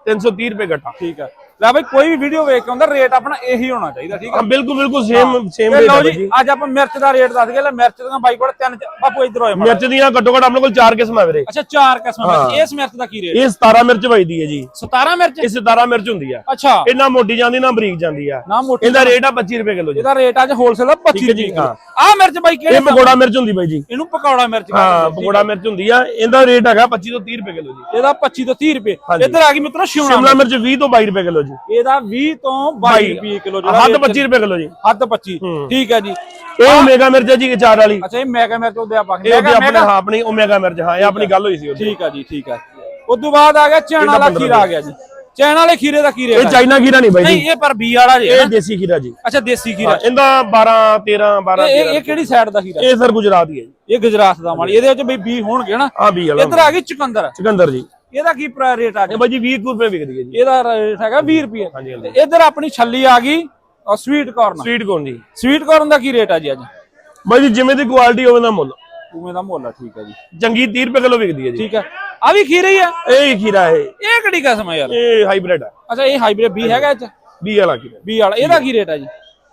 330 ਰੁਪਏ ਗੱਟਾ ਠੀਕ ਹੈ ਲੈ ਬਾਈ ਕੋਈ ਵੀ ਵੀਡੀਓ ਵੇਖ ਕੇ ਆਉਂਦਾ ਰੇਟ ਆਪਣਾ ਇਹੀ ਹੋਣਾ ਚਾਹੀਦਾ ਠੀਕ ਹੈ ਹਾਂ ਬਿਲਕੁਲ ਬਿਲਕੁਲ ਸੇਮ ਸੇਮ ਰੇਟ ਲਓ ਜੀ ਅੱਜ ਆਪਾਂ ਮਿਰਚ ਦਾ ਰੇਟ ਦੱਸ ਗਏ ਲੈ ਮਿਰਚ ਦੀਆਂ ਬਾਈ ਕੋਲ ਤਿੰਨ ਬਾਪੂ ਇਧਰ ਹੋਏ। ਮਿਰਚ ਦੀਆਂ ਘੱਟੋ ਘੱਟ ਆਪਣੇ ਕੋਲ ਚਾਰ ਕਿਸਮਾਂ ਵੀਰੇ। ਅੱਛਾ ਚਾਰ ਕਿਸਮਾਂ। ਇਸ ਮਿਰਚ ਦਾ ਕੀ ਰੇਟ ਇਹ 17 ਮਿਰਚ ਵਜਦੀ ਹੈ ਜੀ। 17 ਮਿਰਚ? ਇਹ 17 ਮਿਰਚ ਹੁੰਦੀ ਆ। ਅੱਛਾ। ਇਹ ਨਾ ਮੋਟੀ ਜਾਂਦੀ ਨਾ ਬਰੀਕ ਜਾਂਦੀ ਆ। ਇਹਦਾ ਰੇਟ ਆ 25 ਰੁਪਏ ਕਿਲੋ ਜੀ। ਇਹਦਾ ਰੇਟ ਅੱਜ ਹੋਲਸੇਲ ਦਾ 25 ਠੀਕ ਹੈ ਜੀ, ਰੁਪਏ ਹਾਂ। ਆ ਮਿਰਚ ਬਾਈ ਕਿਹੜੇ ਇਹ ਪਕੌੜਾ ਮਿਰਚ ਹੁੰਦੀ ਬਾਈ ਜੀ। ਇਹਨੂੰ ਪਕੌੜਾ ਮਿਰਚ ਹਾਂ ਪਕੌੜਾ ਮਿਰਚ ਹੁੰਦੀ ਆ। ਇਹਦਾ ਰੇਟ ਹੈਗਾ 25 ਤੋਂ 30 ਰੁਪਏ ਕਿਲੋ ਜੀ। ਇਹਦਾ 25 ਤੋਂ 30 ਰੁਪਏ। ਇੱਧਰ ਆ ਗਈ ਮਿੱਤਰੋ ਸ਼ਿਮਲਾ ਮਿਰਚ। 20 ਤੋਂ 22 ਰੁਪਏ ਕਿਲੋ ਜੀ ਇਹਦਾ 20 ਤੋਂ 22 ਰੁਪਏ ਕਿਲੋ ਜਿਹੜਾ ਹੱਦ rate 25 ਰੁਪਏ ਕਿਲੋ ਜੀ। ਹੱਦ 25 ਹੂੰ। ਠੀਕ ਹੈ ਜੀ। ਇਹ ਓਮੇਗਾ ਮਿਰਚ ਹੈ ਜੀ ਅਚਾਰ ਵਾਲੀ। ਅੱਛਾ ਇਹ ਮੈਗਾ ਮਿਰਚ ਉਹਦੇ ਆਪਾਂ ਇਹ ਉਹਦੀ ਆਪਣੀ ਹਾਂ ਆਪਣੀ ਓਮੇਗਾ ਮਿਰਚ ਹਾਂ ਇਹ ਆਪਣੀ ਗੱਲ ਹੋਈ ਸੀ ਉਹਦੀ। ਠੀਕ ਹੈ ਜੀ ਠੀਕ ਹੈ। ਉਸ ਤੋਂ ਬਾਅਦ ਆ ਗਿਆ ਚੈਨ ਵਾਲਾ ਪੰਦਰਾਂ ਖੀਰਾ ਆ ਗਿਆ ਜੀ। ਚੈਨ ਵਾਲੇ ਖੀਰੇ ਦਾ ਕੀ ਰੇਟ ਇਹ ਹੈ ਚਾਈਨਾ ਖੀਰਾ ਨਹੀਂ ਬਾਈ ਜੀ। ਨਹੀਂ ਇਹ ਪਰ ਬੀ ਵਾਲਾ ਜੇ ਇਹ ਨਾ। ਦੇਸੀ ਖੀਰਾ ਜੀ। ਅੱਛਾ ਦੇਸੀ ਖੀਰਾ। ਹਾਂ, ਇਹਦਾ 12 13 12 ਇਹ ਇਹ ਕਿਹੜੀ ਸਾਈਡ ਦਾ ਖੀਰਾ? ਇਹ ਸਰ ਗੁਜਰਾਤ ਹੀ ਹੈ ਜੀ। ਇਹ ਗੁਜਰਾਤ ਦਾ ਮਾਲੀ। ਇਹਦੇ ਵਿੱਚ ਬਈ ਬੀ ਹੋਣਗੇ ਨਾ। ਆ ਵੀ ਵਾਲਾ ਇੱਧਰ ਆ ਗਈ ਚੁਕੰਦਰ। ਸਿਕੰਦਰ ਜੀ। ਇਹਦਾ ਕੀ ਰੇਟ ਆ ਇਹ ਬਾਈ ਜੀ 20 ਕੁ ਰੁਪਏ ਵਿਕਦੀ ਹੈ ਜੀ। ਇਹਦਾ ਰੇਟ ਹੈਗਾ 20 ਰੁਪਏ। ਹਾਂਜੀ, ਹਾਂਜੀ। ਤੇ ਇੱਧਰ ਆਪਣੀ ਛੱਲੀ ਆ ਗਈ ਔਰ ਸਵੀਟ ਕਾਰਨ ਸਵੀਟ ਕੋਰਨ ਜੀ। ਸਵੀਟ ਕਾਰਨ ਦਾ ਕੀ ਰੇਟ ਆ ਜੀ ਅੱਜ? ਬਾਈ ਜੀ ਜਿਵੇਂ ਦੀ ਕੁਆਲਿਟੀ ਹੋਵੇ ਦਾ ਮੁੱਲ। ਉਵੇਂ ਦਾ ਮੁੱਲ ਆ ਠੀਕ ਹੈ ਜੀ। ਚੰਗੀ 30 ਰੁਪਏ ਕਿਲੋ ਵਿਕਦੀ ਹੈ ਜੀ। ਠੀਕ ਹੈ ਆ ਵੀ ਖੀਰਾ ਹੀ ਆ? ਇਹ ਹੀ ਖੀਰਾ ਹੈ ਇਹ ਕਿਹੜੀ ਕਿਸਮ ਆ ਯਾਰ? ਇਹ ਹਾਈਬ੍ਰਿਡ ਹੈ ਅੱਛਾ ਇਹ ਹਾਈਬ੍ਰਿਡ ਬੀ ਹੈਗਾ ਇਹ ਚ? ਵਾਲਾ ਖੀਰਾ। ਬੀ ਵਾਲਾ। ਇਹਦਾ ਕੀ ਰੇਟ ਆ ਜੀ?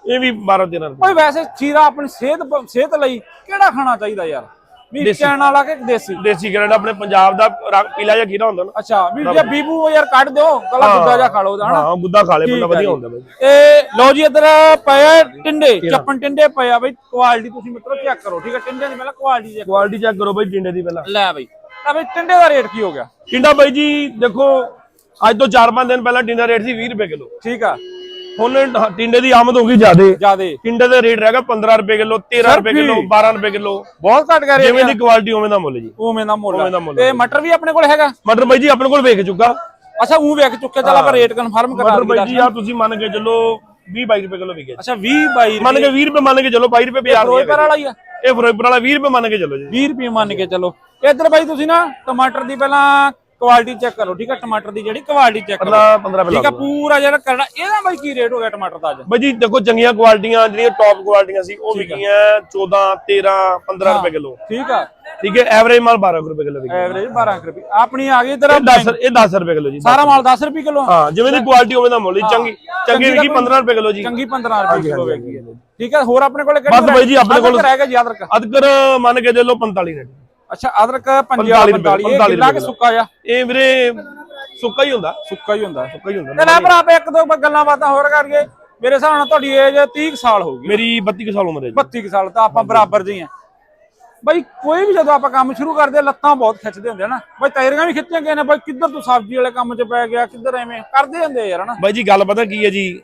ਇਹ ਵੀ 12 13 ਰੁਪਏ। ਓਏ ਵੈਸੇ ਖੀਰਾ ਆਪਣੀ ਸਿਹਤ ਪ- ਸਿਹਤ ਲਈ ਕਿਹੜਾ ਖਾਣਾ ਚਾਹੀਦਾ ਯਾਰ? ਵੀ ਦੇਸੀ। ਚੈਨ ਵਾਲਾ ਕਿ ਦੇਸੀ? ਦੇਸੀ ਖੀਰਾ ਆਪਣੇ ਪੰਜਾਬ ਦਾ ਰ- ਪੀਲਾ ਜਿਹਾ ਖੀਰਾ ਹੁੰਦਾ ਨਾ। ਅੱਛਾ ਵੀ ਜੇ ਬੀਬੂ ਯਾਰ ਕੱਢ ਦਿਓ ਕਲਾ ਗੁੱਦਾ ਜਾ ਖਾ ਲਓ ਉਹਦਾ ਹਨਾ? ਹਾਂ ਗੁੱਦਾ ਖਾ ਲੈ ਬੰਦਾ ਠੀਕ ਆ ਵਧੀਆ ਜੀ। ਹੁੰਦਾ ਬਾਈ। ਤੇ ਲਓ ਜੀ ਇੱਧਰ ਪਏ ਆ ਟਿੰਡੇ ਚੱਪਣ ਟਿੰਡੇ ਪਏ ਆ ਬਈ ਕੁਆਲਿਟੀ ਤੁਸੀਂ ਮਿੱਤਰੋ ਚੈੱਕ ਕਰੋ ਠੀਕ ਹੈ ਟਿੰਡੇ ਦੀ ਪਹਿਲਾਂ ਕੁਆਲਿਟੀ ਚੈੱਕ ਕੁਆਲਿਟੀ ਚੈੱਕ ਕਰੋ ਬਾਈ ਟਿੰਡੇ ਦੀ ਪਹਿਲਾਂ। ਲੈ ਬਈ ਤਾਂ ਬਈ ਟਿੰਡੇ ਦਾ ਰੇਟ ਕੀ ਹੋ ਗਿਆ? ਟਿੰਡਾ ਬਾਈ ਜੀ ਦੇਖੋ ਅੱਜ ਤੋਂ 4-5 ਦਿਨ ਪਹਿਲਾਂ ਟਿੰਡਾ ਰੇਟ ਸੀ 20 ਰੁਪਏ ਕਿਲੋ। ਠੀਕ ਆ। ਹੁਣ ਟਿੰਡੇ ਦੀ ਆਮਦ ਹੋ ਗਈ ਜ਼ਿਆਦੇ। ਜਿਆਦੇ। ਟਿੰਡੇ ਦਾ ਰੇਟ ਰਹੇਗਾ 15 ਰੁਪਏ ਕਿਲੋ 13 ਰੁਪਏ ਕਿਲੋ 12 ਰੁਪਏ ਕਿਲੋ। ਬਹੁਤ ਘੱਟ ਗਿਆ ਜਿਵੇਂ ਦੀ ਕੁਆਲਿਟੀ ਉਵੇਂ ਦਾ ਮੁੱਲ ਜੀ। ਉਵੇਂ ਦਾ ਮੁੱਲ ਉਵੇਂ ਦਾ ਆ। ਮੁੱਲ ਤੇ ਮਟਰ ਵੀ ਆਪਣੇ ਕੋਲ ਹੈਗਾ? ਮਟਰ ਬਾਈ ਜੀ ਆਪਣੇ ਕੋਲ ਵੇਖ ਚੁੱਕਾ। ਅੱਛਾ ਉਹ ਵੇਖ ਚੁੱਕੇ ਚੱਲ ਆਪਾਂ ਰੇਟ ਕਨਫਰਮ ਕਰਾ ਮਟਰ ਬਾਈ ਜੀ ਆ ਤੁਸੀਂ ਮੰਨ ਕੇ ਚੱਲੋ 20 22 ਰੁਪਏ ਕਿਲੋ ਵਿਕੇ। ਅੱਛਾ 20 22 ਮੰਨ ਕੇ 20 ਰੁਪਏ ਮੰਨ ਕੇ ਚੱਲੋ 22 ਰੁਪਏ ਬਾਜ਼ਾਰ ਦੀ ਫਿਰੋਜ਼ਪੁਰ ਵਾਲਾ ਹੀ ਆ। ਇਹ ਫਿਰੋਜ਼ਪੁਰ ਵਾਲਾ 20 ਰੁਪਏ ਮੰਨ ਕੇ ਚੱਲੋ ਜੀ। 20 ਰੁਪਏ ਮੰਨ ਕੇ ਚੱਲੋ। ਇੱਧਰ ਬਾਈ ਤੁਸੀਂ ਨਾ ਟਮਾਟਰ ਦੀ ਪਹਿਲਾਂ ਕੁਆਲਿਟੀ ਚੈੱਕ ਕਰੋ ਠੀਕ ਹੈ ਟਮਾਟਰ ਦੀ ਜਿਹੜੀ ਕੁਆਲਿਟੀ ਚੈੱਕ ਕਰੋ। 15 ਰੁਪਏ ਠੀਕ ਹੈ ਪੂਰਾ ਜਿਹੜਾ ਕਰਨਾ ਇਹਦਾ ਬਾਈ ਕੀ ਰੇਟ ਹੋ ਗਿਆ ਟਮਾਟਰ ਦਾ ਅੱਜ? ਬਾਈ ਜੀ ਦੇਖੋ ਚੰਗੀਆਂ ਕੁਆਲਿਟੀਆਂ ਜਿਹੜੀਆਂ ਟੌਪ ਕੁਆਲਿਟੀਆਂ ਸੀ ਉਹ ਵਿਕੀਆਂ 14 13 15 ਰੁਪਏ ਕਿਲੋ। ਠੀਕ ਆ। ਠੀਕ ਹੈ ਐਵਰੇਜ ਮਾਲ 12 ਰੁਪਏ ਕਿਲੋ ਵਿਕਿਆ। ਐਵਰੇਜ 12 ਕੁ ਰੁਪਏ। ਆਪਣੀ ਆ ਗਈ ਇਧਰ ਇਹ 10 ਇਹ 10 ਰੁਪਏ ਕਿਲੋ ਜੀ ਸਾਰਾ ਮਾਲ 10 ਰੁਪਏ ਕਿਲੋ ਹਾਂ ਜਿਵੇਂ ਦੀ ਕੁਆਲਿਟੀ ਹੋਵੇ ਦਾ ਮੁੱਲ ਚੰਗੀ ਚੰਗੀ ਵਿਕੀ 15 ਰੁਪਏ ਕਿਲੋ ਜੀ। ਚੰਗੀ 15 ਰੁਪਏ ਕਿਲੋ ਹੈ। ਠੀਕ ਹੈ ਹੋਰ ਆਪਣੇ ਕੋਲੇ ਬਸ ਬਾਈ ਜੀ, ਆਪਣੇ ਕੋਲ- ਅਦਕਰ ਮੰਨ ਕੇ ਚੱਲੋ 45 ਰੁਪਏ। ਅੱਛਾ ਅਦਰਕ 50 45 45 ਇਹ 45 ਕਿੱਲਾ ਕਿ ਸੁੱਕਾ ਆ? ਇਹ ਵੀਰੇ ਸੁੱਕਾ ਹੀ ਹੁੰਦਾ। ਸੁੱਕਾ ਹੀ ਹੁੰਦਾ। ਸੁੱਕਾ ਹੀ ਹੁੰਦਾ। ਤੇ ਲੈ ਭਰਾ ਆਪਾਂ ਇੱਕ ਦੋ ਗੱਲਾਂ ਬਾਤਾਂ ਹੋਰ ਕਰਕੇ ਮੇਰੇ ਹਿਸਾਬ ਨਾਲ ਤੁਹਾਡੀ ਏਜ 30 ਕੁ ਸਾਲ ਹੋਊਗੀ। ਮੇਰੀ 32 ਕੁ ਸਾਲ ਉਮਰ ਹੈ ਜੀ। 32 ਕੁ ਸਾਲ ਤਾਂ ਆਪਾਂ ਬਰਾਬਰ ਜੀ ਆ ਬਾਈ ਕੋਈ ਵੀ ਜਦੋਂ ਆਪਾਂ ਕੰਮ ਸ਼ੁਰੂ ਕਰਦੇ ਲੱਤਾਂ ਬਹੁਤ ਖਿੱਚਦੇ ਹੁੰਦੇ ਨਾ। ਬਾਈ ਟਾਇਰਾਂ ਵੀ ਖਿੱਚੀਆਂ ਗਏ ਨੇ। ਬਾਈ ਕਿੱਧਰ ਤੂੰ ਸਬਜ਼ੀ ਵਾਲੇ ਕੰਮ 'ਚ ਪੈ ਗਿਆ ਕਿੱਧਰ ਐਵੇਂ ਕਰਦੇ ਹੁੰਦੇ ਯਾਰ ਹਨਾ? ਬਾਈ ਜੀ ਗੱਲ ਪਤਾ ਕੀ ਹੈ ਜੀ?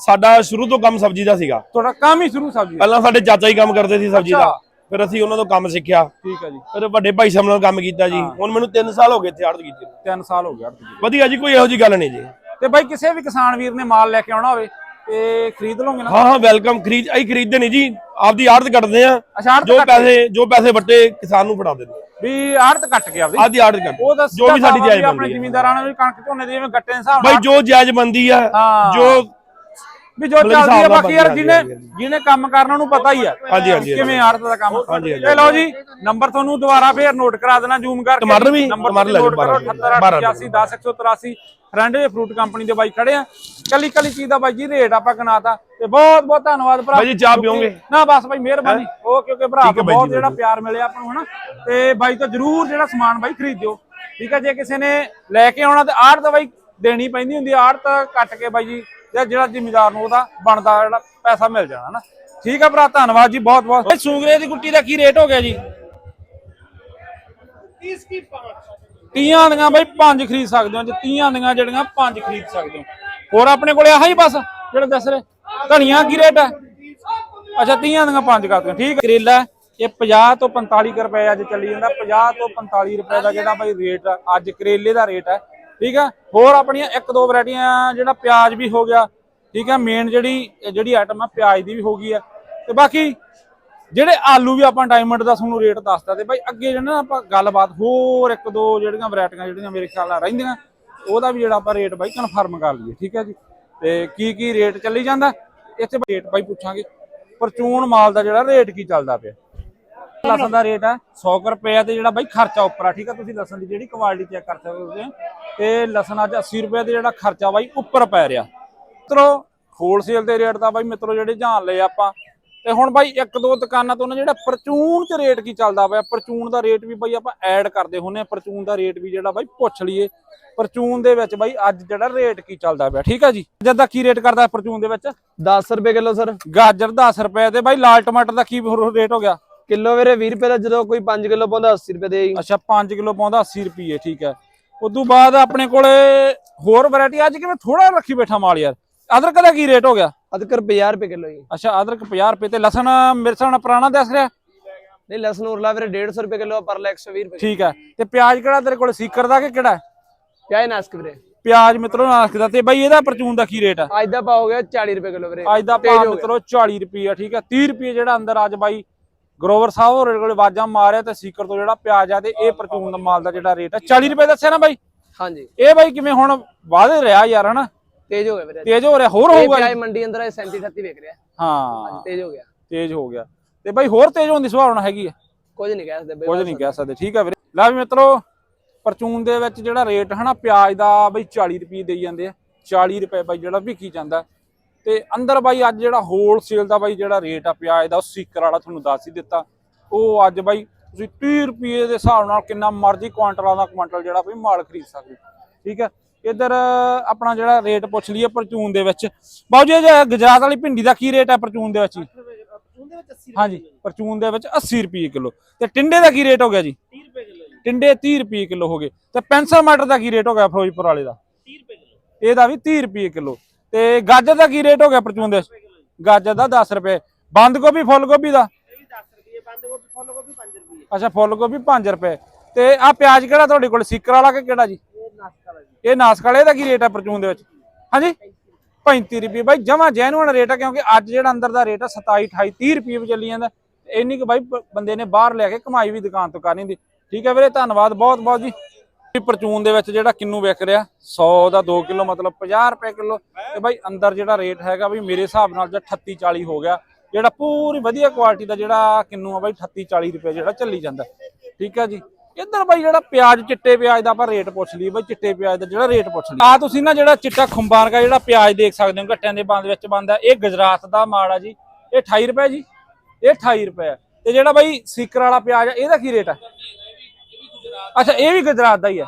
ਸਾਡਾ ਸ਼ੁਰੂ ਤੋਂ ਕੰਮ ਸਬਜ਼ੀ ਦਾ ਸੀਗਾ। ਤੁਹਾਡਾ ਕੰਮ ਹੀ ਸ਼ੁਰੂ ਸਬਜ਼ੀ ਦਾ। ਪਹਿਲਾਂ ਸਾਡੇ ਚਾਚਾ ਹੀ ਕੰਮ ਕਰਦੇ ਸੀ ਸਬਜ਼ੀ ਦਾ। ਫਿਰ ਅਸੀਂ ਉਹਨਾਂ ਤੋਂ ਕੰਮ ਸਿੱਖਿਆ। ਠੀਕ ਹੈ ਜੀ। ਫਿਰ ਵੱਡੇ ਭਾਈ ਸਾਹਿਬ ਨਾਲ ਕੰਮ ਕੀਤਾ ਜੀ। ਹੁਣ ਮੈਨੂੰ 3 ਸਾਲ ਹੋ ਗਏ ਇੱਥੇ ਆੜਤ ਕੀਤੀ ਨੂੰ। 3 ਸਾਲ ਹੋ ਗਏ ਅੜਤ ਜੀ ਵਧੀਆ ਜੀ ਕੋਈ ਇਹੋ ਜੀ ਗੱਲ ਨਹੀਂ ਜੀ। ਤੇ ਬਾਈ ਕਿਸੇ ਵੀ ਕਿਸਾਨ ਵੀਰ ਨੇ ਮਾਲ ਲੈ ਕੇ ਆਉਣਾ ਹੋਵੇ ਤੇ ਖਰੀਦ ਲਓਗੇ ਨਾ? ਹਾਂ ਹਾਂ ਵੈਲਕਮ ਖਰੀਦ ਅਸੀਂ ਖਰੀਦਦੇ ਨਹੀਂ ਜੀ। ਆਪਦੀ ਆੜਤ ਕੱਟਦੇ ਆ ਆੜਤ ਜੋ ਪੈਸੇ ਜੋ ਪੈਸੇ ਵੱਟੇ ਕਿਸਾਨ ਨੂੰ ਫੜਾ ਦਿੰਦੇ ਵੀ ਆੜਤ ਕੱਟ ਕੇ ਆਪਦੀ? ਆਪਦੀ ਆੜਤ ਕੱਟ ਉਹ ਜੋ ਵੀ ਸਾਡੀ ਜਾਇਜ਼ ਆਪਣੇ ਬਣਦੀ ਹੈ। ਜ਼ਿਮੀਂਦਾਰਾਂ ਨੇ ਵੀ ਕਣਕ ਝੋਨੇ ਦੇ ਜਿਵੇਂ ਗੱਟੇ ਦੇ ਹਿਸਾਬ ਬਾਈ ਨਾਲ। ਜੋ ਜਾਇਜ਼ ਬੰਦੀ ਆ। ਜੋ ਵੀ ਜੋ ਚੱਲਦੀ ਨਾਲ ਬਾਕੀ ਯਾਰ ਜਿਹਨੇ। ਜਿਹਨੇ ਕੰਮ ਕਰਨਾ ਉਹਨੂੰ ਪਤਾ ਹੀ ਆ। ਹਾਂਜੀ, ਹਾਂਜੀ, ਕਿਵੇਂ ਆੜਤ ਦਾ ਕੰਮ। ਹਾਂਜੀ, ਲਓ ਜੀ ਨੰਬਰ ਤੁਹਾਨੂੰ ਦੁਬਾਰਾ ਫੇਰ ਨੋਟ ਕਰਾ ਦੇਣਾ ਜ਼ੂਮ ਕਰਕੇ। ਟਮਾਟਰ ਵੀ? ਨੰਬਰ ਟਮਾਟਰ ਲੈ ਨੋਟ ਜਾਓ, ਕਰੋ ਬਾਰਾਂ 78 10 183 ਫਰੈਂਡ ਦੇ ਫਰੂਟ ਕੰਪਨੀ ਦੇ ਬਾਈ ਖੜੇ ਆ। ਕੱਲੀ ਕੱਲੀ ਚੀਜ਼ ਦਾ ਬਾਈ ਜੀ ਰੇਟ ਆਪਾਂ ਗਨਾਤਾ ਤੇ ਬਹੁਤ ਬਹੁਤ ਧੰਨਵਾਦ ਭਰਾ। ਬਾਈ ਜੀ, ਚਾਹ ਪੀਓਗੇ? ਨਾ ਬਸ ਬਾਈ ਮਿਹਰਬਾਨੀ। ਉਹ ਕਿਉਂਕਿ ਭਰਾ ਬਹੁਤ ਜਿਹੜਾ। ਪਿਆਰ ਮਿਲਿਆ ਆਪਾਂ ਨੂੰ ਹਨਾ? ਤੇ ਬਾਈ ਤੋਂ ਜਰੂਰ ਜਿਹੜਾ ਸਮਾਨ ਬਾਈ ਖਰੀਦਿਓ। ਠੀਕ ਹੈ ਜੇ ਕਿਸੇ ਨੇ ਲੈ ਕੇ ਆਉਣਾ ਤੇ ਆੜਤ ਬਾਈ ਦੇਣੀ ਪੈਂਦੀ ਹੁੰਦੀ ਆੜਤ ਕੱਟ ਕੇ ਬਾਈ ਜੀ ਜਾਂ ਜਿਹੜਾ ਜ਼ਿਮੀਦਾਰ ਨੂੰ ਉਹਦਾ ਬਣਦਾ ਜਿਹੜਾ ਪੈਸਾ ਮਿਲ ਜਾਣਾ ਨਾ। ਠੀਕ ਹੈ ਭਰਾ ਧੰਨਵਾਦ ਜੀ ਬਹੁਤ ਬਹੁਤ। ਸੂਗਰੇ ਦੀ ਗੁੱਟੀ ਦਾ ਕੀ ਰੇਟ ਹੋ ਗਿਆ ਜੀ? 30 ਦੀਆਂ ਬਾਈ ਪੰਜ ਖਰੀਦ ਸਕਦੇ ਹੋ ਜੇ 30 ਦੀਆਂ ਜਿਹੜੀਆਂ ਪੰਜ ਖਰੀਦ ਸਕਦੇ ਹੋ। ਹੋਰ ਆਪਣੇ ਕੋਲੇ ਆਹੀ ਬਸ ਜਿਹੜਾ ਦੱਸ ਰਹੇ। ਧਨੀਆ ਕੀ ਰੇਟ ਹੈ ਅੱਛਾ 30 ਦੀਆਂ ਪੰਜ ਕਰਦੀਆਂ ਠੀਕ ਹੈ ਕਰੇਲਾ ਇਹ 50 ਤੋਂ 45 ਕੁ ਰੁਪਏ ਅੱਜ ਚੱਲੀ ਜਾਂਦਾ। 50 ਤੋਂ 45 ਰੁਪਏ ਦਾ ਜਿਹੜਾ ਬਾਈ ਰੇਟ ਆ ਅੱਜ ਕਰੇਲੇ ਦਾ ਰੇਟ ਹੈ ਠੀਕ ਹੈ ਹੋਰ ਆਪਣੀਆਂ ਇੱਕ ਦੋ ਵੈਰਾਈਟੀਆਂ, ਜਿਹੜਾ ਪਿਆਜ਼ ਵੀ ਹੋ ਗਿਆ, ਠੀਕ ਹੈ ਮੇਨ ਜਿਹੜੀ ਜਿਹੜੀ ਆਈਟਮ ਆ, ਪਿਆਜ਼ ਦੀ ਵੀ ਹੋ ਗਈ ਆ। ਤੇ ਬਾਕੀ ਜਿਹੜੇ ਆਲੂ ਵੀ ਆਪਾਂ ਡਾਇਮੰਡ ਦਾ ਤੁਹਾਨੂੰ ਰੇਟ ਦੱਸਦਾ ਤੇ ਬਾਈ ਅੱਗੇ ਜਿਹੜਾ ਨਾ ਆਪਾਂ ਗੱਲਬਾਤ ਹੋਰ ਇੱਕ ਦੋ ਜਿਹੜੀਆਂ ਵੈਰਾਈਟੀਆਂ ਜਿਹੜੀਆਂ ਮੇਰੇ ਖਿਆਲ ਨਾਲ ਰਹਿੰਦੀਆਂ, ਉਹਦਾ ਵੀ ਜਿਹੜਾ ਆਪਾਂ ਰੇਟ ਬਾਈ ਕਨਫਰਮ ਕਰ ਲਈਏ, ਠੀਕ ਹੈ ਜੀ? ਤੇ ਕੀ ਕੀ ਰੇਟ ਚੱਲੀ ਜਾਂਦਾ? ਇੱਥੇ ਰੇਟ ਬਾਈ ਪੁੱਛਾਂਗੇ। ਪਰਚੂਨ ਮਾਲ ਦਾ ਜਿਹੜਾ ਰੇਟ ਕੀ ਚੱਲਦਾ ਪਿਆ? ਲਸਣ ਦਾ ਰੇਟ ਹੈ 100 ਕੁ ਰੁਪਏ ਤੇ ਜਿਹੜਾ ਬਾਈ ਖਰਚਾ ਉੱਪਰ ਆ ਠੀਕ ਹੈ ਤੁਸੀਂ ਲਸਣ ਦੀ ਜਿਹੜੀ ਕੁਆਲਿਟੀ ਚੈੱਕ ਕਰ ਸਕਦੇ ਹੋ ਤੇ ਲਸਣ ਅੱਜ 80 ਰੁਪਏ ਤੇ ਜਿਹੜਾ ਖਰਚਾ ਬਾਈ ਉੱਪਰ ਪੈ ਰਿਹਾ। ਮਿੱਤਰੋ ਹੋਲਸੇਲ ਦੇ ਰੇਟ ਦਾ ਬਾਈ ਮਿੱਤਰੋ ਜਿਹੜੇ ਜਾਣ ਲਏ ਆਪਾਂ। ਤੇ ਹੁਣ ਬਾਈ ਇੱਕ ਦੋ ਦੁਕਾਨਾਂ ਤੋਂ ਨਾ ਜਿਹੜਾ ਪਰਚੂਨ ਚ ਰੇਟ ਕੀ ਚੱਲਦਾ ਪਿਆ ਪਰਚੂਨ ਦਾ ਰੇਟ ਵੀ ਬਾਈ ਆਪਾਂ ਐਡ ਕਰਦੇ ਹੁੰਨੇ ਆ ਪਰਚੂਨ ਦਾ ਰੇਟ ਵੀ ਜਿਹੜਾ ਬਾਈ ਪੁੱਛ ਲਈਏ। ਪਰਚੂਨ ਦੇ ਵਿੱਚ ਬਾਈ ਅੱਜ ਜਿਹੜਾ ਰੇਟ ਕੀ ਚੱਲਦਾ ਪਿਆ ਠੀਕ ਆ ਜੀ? ਜਦ ਕੀ ਰੇਟ ਕਰਦਾ ਪਰਚੂਨ ਦੇ ਵਿੱਚ? 10 ਰੁਪਏ ਕਿਲੋ ਸਰ। ਗਾਜਰ 10 ਰੁਪਏ ਤੇ ਬਾਈ ਲਾਲ ਟਮਾਟਰ ਦਾ ਕੀ ਰੇਟ ਹੋ ਗਿਆ? ਕਿਲੋ ਵੀਰੇ 20 ਰੁਪਏ ਦਾ ਜਦੋਂ ਕੋਈ 5 ਕਿਲੋ ਪਾਉਂਦਾ 80 ਰੁਪਏ ਦੇ ਅੱਛਾ 5 ਕਿਲੋ ਪਾਉਂਦਾ 80 ਰੁਪਏ ਠੀਕ ਹੈ। ਉਦੋਂ ਬਾਅਦ ਆਪਣੇ ਕੋਲੇ ਹੋਰ ਵੈਰਾਈਟੀ ਅੱਜ ਕਿਵੇਂ ਥੋੜਾ ਰੱਖੀ ਬੈਠਾ ਮਾਲ ਯਾਰ। ਅਦਰਕ ਦਾ ਕੀ ਰੇਟ ਹੋ ਗਿਆ? ਅਦਰਕ 50 ਰੁਪਏ ਕਿਲੋ ਜੀ। ਅੱਛਾ ਅਦਰਕ 50 ਰੁਪਏ ਤੇ ਲਸਣ ਮੇਰੇ ਹਿਸਾਬ ਨਾਲ ਪੁਰਾਣਾ ਦੱਸ ਰਿਹਾ? ਨਹੀਂ ਲਸਣ ਉਰਲਾ ਵੀਰੇ 150 ਰੁਪਏ ਕਿਲੋ ਪਰ ਲੈ 120 ਰੁਪਏ। ਠੀਕ ਹੈ। ਤੇ ਪਿਆਜ਼ ਕਿਹੜਾ ਤੇਰੇ ਕੋਲ ਸੀਕਰ ਦਾ ਕਿ ਕਿਹੜਾ? ਪਿਆਜ਼ ਨਾਸਕ ਵੀਰੇ। ਪਿਆਜ਼ ਮਿੱਤਰੋ ਨਾਸਕ ਦਾ। ਤੇ ਬਾਈ ਇਹਦਾ ਪਰਚੂਨ ਦਾ ਕੀ ਰੇਟ ਹੈ ਅੱਜ ਦਾ ਭਾਅ ਹੋ ਗਿਆ 40 ਰੁਪਏ ਕਿਲੋ ਵੀਰੇ। ਅੱਜ ਦਾ ਗਿਆ। ਮਿੱਤਰੋ 40 ਰੁਪਏ ਠੀਕ ਹੈ। 30 ਰੁਪਏ ਜਿਹੜਾ ਅੰਦਰ ਅੱਜ ਬਾਈ। ਗਰੋਵਰ ਸਾਹਿਬ ਹੋਰੇ ਕੋਲੇ ਆਵਾਜ਼ਾਂ ਮਾਰਿਆ ਤੇ ਸੀਕਰ ਤੋਂ ਜਿਹੜਾ ਪਿਆਜ਼ ਆ ਤੇ ਇਹ ਪਰਚੂਨ ਦਾ ਮਾਲ ਦਾ ਜਿਹੜਾ ਰੇਟ ਹੈ 40 ਰੁਪਏ ਦੱਸਿਆ ਨਾ ਬਾਈ? ਹਾਂਜੀ। ਇਹ ਬਾਈ ਕਿਵੇਂ ਹੁਣ ਵਧ ਰਿਹਾ ਯਾਰ ਹਨਾ? ਤੇਜ਼ ਹੋ ਗਿਆ ਵੀਰੇ ਤੇਜ਼ ਹੋ ਰਿਹਾ ਹੋਰ ਇਹ ਹੋਊਗਾ ਜੀ? ਮੰਡੀ ਅੰਦਰ 37 38 ਵੇਚ ਰਿਹਾ। ਹਾਂ। ਤੇਜ਼ ਹੋ ਗਿਆ। ਤੇਜ਼ ਹੋ ਗਿਆ। ਤੇ ਬਾਈ ਹੋਰ ਤੇਜ਼ ਹੋਣ ਦੀ ਸੰਭਾਵਨਾ ਹੈਗੀ ਹੈ ਕੁਝ ਨਹੀਂ ਕਹਿ ਸਕਦੇ ਬਈ ਕੁਝ ਨਹੀਂ ਕਹਿ ਸਕਦੇ ਠੀਕ ਹੈ ਵੀਰੇ। ਲੈ ਵੀ ਮਿੱਤਰੋ ਪਰਚੂਨ ਦੇ ਵਿੱਚ ਜਿਹੜਾ ਰੇਟ ਹਨਾ ਪਿਆਜ਼ ਦਾ ਬਈ 40 ਰੁਪਏ ਦੇਈ ਜਾਂਦੇ ਆ। 40 ਰੁਪਏ ਬਾਈ ਜਿਹੜਾ ਵਿਕੀ ਜਾਂਦਾ। ਤੇ ਅੰਦਰ ਬਾਈ ਅੱਜ ਜਿਹੜਾ ਹੋਲਸੇਲ ਦਾ ਬਾਈ ਜਿਹੜਾ ਰੇਟ ਆ ਪਿਆਜ਼ ਦਾ ਉਹ ਸੀਕਰ ਵਾਲਾ ਤੁਹਾਨੂੰ ਦੱਸ ਹੀ ਦਿੱਤਾ। ਉਹ ਅੱਜ ਬਾਈ ਤੁਸੀਂ 30 ਰੁਪਏ ਦੇ ਹਿਸਾਬ ਨਾਲ ਕਿੰਨਾ ਮਰਜ਼ੀ ਕੁਆਂਟਲਾਂ ਦਾ ਕੁਆਂਟਲ ਜਿਹੜਾ ਬਈ ਮਾਲ ਖਰੀਦ ਸਕਦੇ। ਠੀਕ ਹੈ? ਇਧਰ ਆਪਣਾ ਜਿਹੜਾ ਰੇਟ ਪੁੱਛ ਲਈਏ ਪਰਚੂਨ ਦੇ ਵਿੱਚ। ਬਾਊ ਜੀ ਗੁਜਰਾਤ ਵਾਲੀ ਭਿੰਡੀ ਦਾ ਕੀ ਰੇਟ ਹੈ ਪਰਚੂਨ ਦੇ ਵਿੱਚ ਜੀ? ਹਾਂਜੀ ਪਰਚੂਨ ਦੇ ਵਿੱਚ 80 ਰੁਪਏ ਕਿਲੋ। ਤੇ ਟਿੰਡੇ ਦਾ ਕੀ ਰੇਟ ਹੋ ਗਿਆ ਜੀ? 30 ਰੁਪਏ ਕਿਲੋ ਟਿੰਡੇ 30 ਰੁਪਏ ਕਿਲੋ ਹੋ ਗਏ। ਤੇ ਪੈਂਸਲ ਮਟਰ ਦਾ ਕੀ ਰੇਟ ਹੋ ਗਿਆ ਫਿਰੋਜ਼ਪੁਰ ਵਾਲੇ ਦਾ? 30 ਰੁਪਏ ਕਿਲੋ। ਇਹਦਾ ਵੀ 30 ਰੁਪਏ ਕਿਲੋ। ਤੇ ਗਾਜਰ ਦਾ ਕੀ ਰੇਟ ਹੋ ਗਿਆ ਪਰਚੂਨ ਦੇ ਗਾਜਰ ਦਾ 10 ਰੁਪਏ। ਬੰਦ ਗੋਭੀ, ਫੁੱਲ ਗੋਭੀ ਦਾ? ਅੱਛਾ, ਫੁੱਲ ਗੋਭੀ 5 ਰੁਪਏ। ਤੇ ਆ ਪਿਆਜ਼ ਕਿਹੜਾ ਤੁਹਾਡੇ ਕੋਲ, ਸੀਕਰ ਵਾਲਾ ਕਿ ਕਿਹੜਾ ਜੀ? ਇਹ ਨਾਸਕ ਵਾਲੇ ਦਾ ਕੀ ਰੇਟ ਹੈ ਪਰਚੂਨ ਦੇ ਵਿੱਚ? ਹਾਂਜੀ? 35 ਰੁਪਏ। ਬਾਈ, ਜਮਾ ਜੈਨੂਨ ਰੇਟ ਹੈ ਕਿਉਂਕਿ ਅੱਜ ਜਿਹੜਾ ਅੰਦਰ ਦਾ ਰੇਟ ਹੈ 27 28 30 ਰੁਪਏ ਵੀ ਚੱਲੀ ਜਾਂਦਾ। ਤੇ ਇੰਨੀ ਕੁ ਬਾਈ ਬੰਦੇ ਨੇ ਬਾਹਰ ਲੈ ਕੇ ਕਮਾਈ ਵੀ ਦੁਕਾਨ ਤੋਂ ਕਰਨੀ ਦੀ ਠੀਕ ਹੈ ਵੀਰੇ, ਧੰਨਵਾਦ ਬਹੁਤ ਬਹੁਤ ਜੀ। ਵੀ ਪਰਚੂਨ ਦੇ ਵਿੱਚ ਜਿਹੜਾ ਕਿੰਨੂ ਵਿਕ ਰਿਹਾ 100 ਦਾ 2 ਕਿਲੋ ਮਤਲਬ 50 ਰੁਪਏ ਕਿਲੋ। ਤੇ ਬਾਈ ਅੰਦਰ ਜਿਹੜਾ ਰੇਟ ਹੈਗਾ ਵੀ ਮੇਰੇ ਹਿਸਾਬ ਨਾਲ ਜਾਂ 38 40 ਹੋ ਗਿਆ, ਜਿਹੜਾ ਪੂਰੀ ਵਧੀਆ ਕੁਆਲਿਟੀ ਦਾ ਜਿਹੜਾ ਕਿੰਨੂ ਆ ਬਾਈ 38 40 ਰੁਪਏ ਜਿਹੜਾ ਚੱਲੀ ਜਾਂਦਾ। ਠੀਕ ਹੈ ਜੀ? ਇੱਧਰ ਬਾਈ ਜਿਹੜਾ ਪਿਆਜ਼, ਚਿੱਟੇ ਪਿਆਜ਼ ਦਾ ਆਪਾਂ ਰੇਟ ਪੁੱਛ ਲਈ ਬਾਈ, ਚਿੱਟੇ ਪਿਆਜ਼ ਦਾ ਜਿਹੜਾ ਰੇਟ ਪੁੱਛ ਲਈ ਆ ਤੁਸੀਂ ਨਾ ਜਿਹੜਾ ਚਿੱਟਾ ਖੁੰਬਾਂ ਵਰਗਾ ਜਿਹੜਾ ਪਿਆਜ਼ ਦੇਖ ਸਕਦੇ ਹੋ ਘੱਟਿਆਂ ਦੇ ਬੰਦ ਵਿੱਚ ਬੰਦਾ ਇਹ ਗੁਜਰਾਤ ਦਾ ਮਾਲ ਆ ਜੀ। ਇਹ 28 ਰੁਪਏ ਜੀ, ਇਹ 28 ਰੁਪਏ। ਤੇ ਜਿਹੜਾ ਬਾਈ ਸੀਕਰ ਵਾਲਾ ਪਿਆਜ਼ ਆ, ਇਹਦਾ ਕੀ ਰੇਟ ਆ? ਅੱਛਾ ਇਹ ਵੀ ਗੁਜਰਾਤ ਦਾ ਹੀ ਆ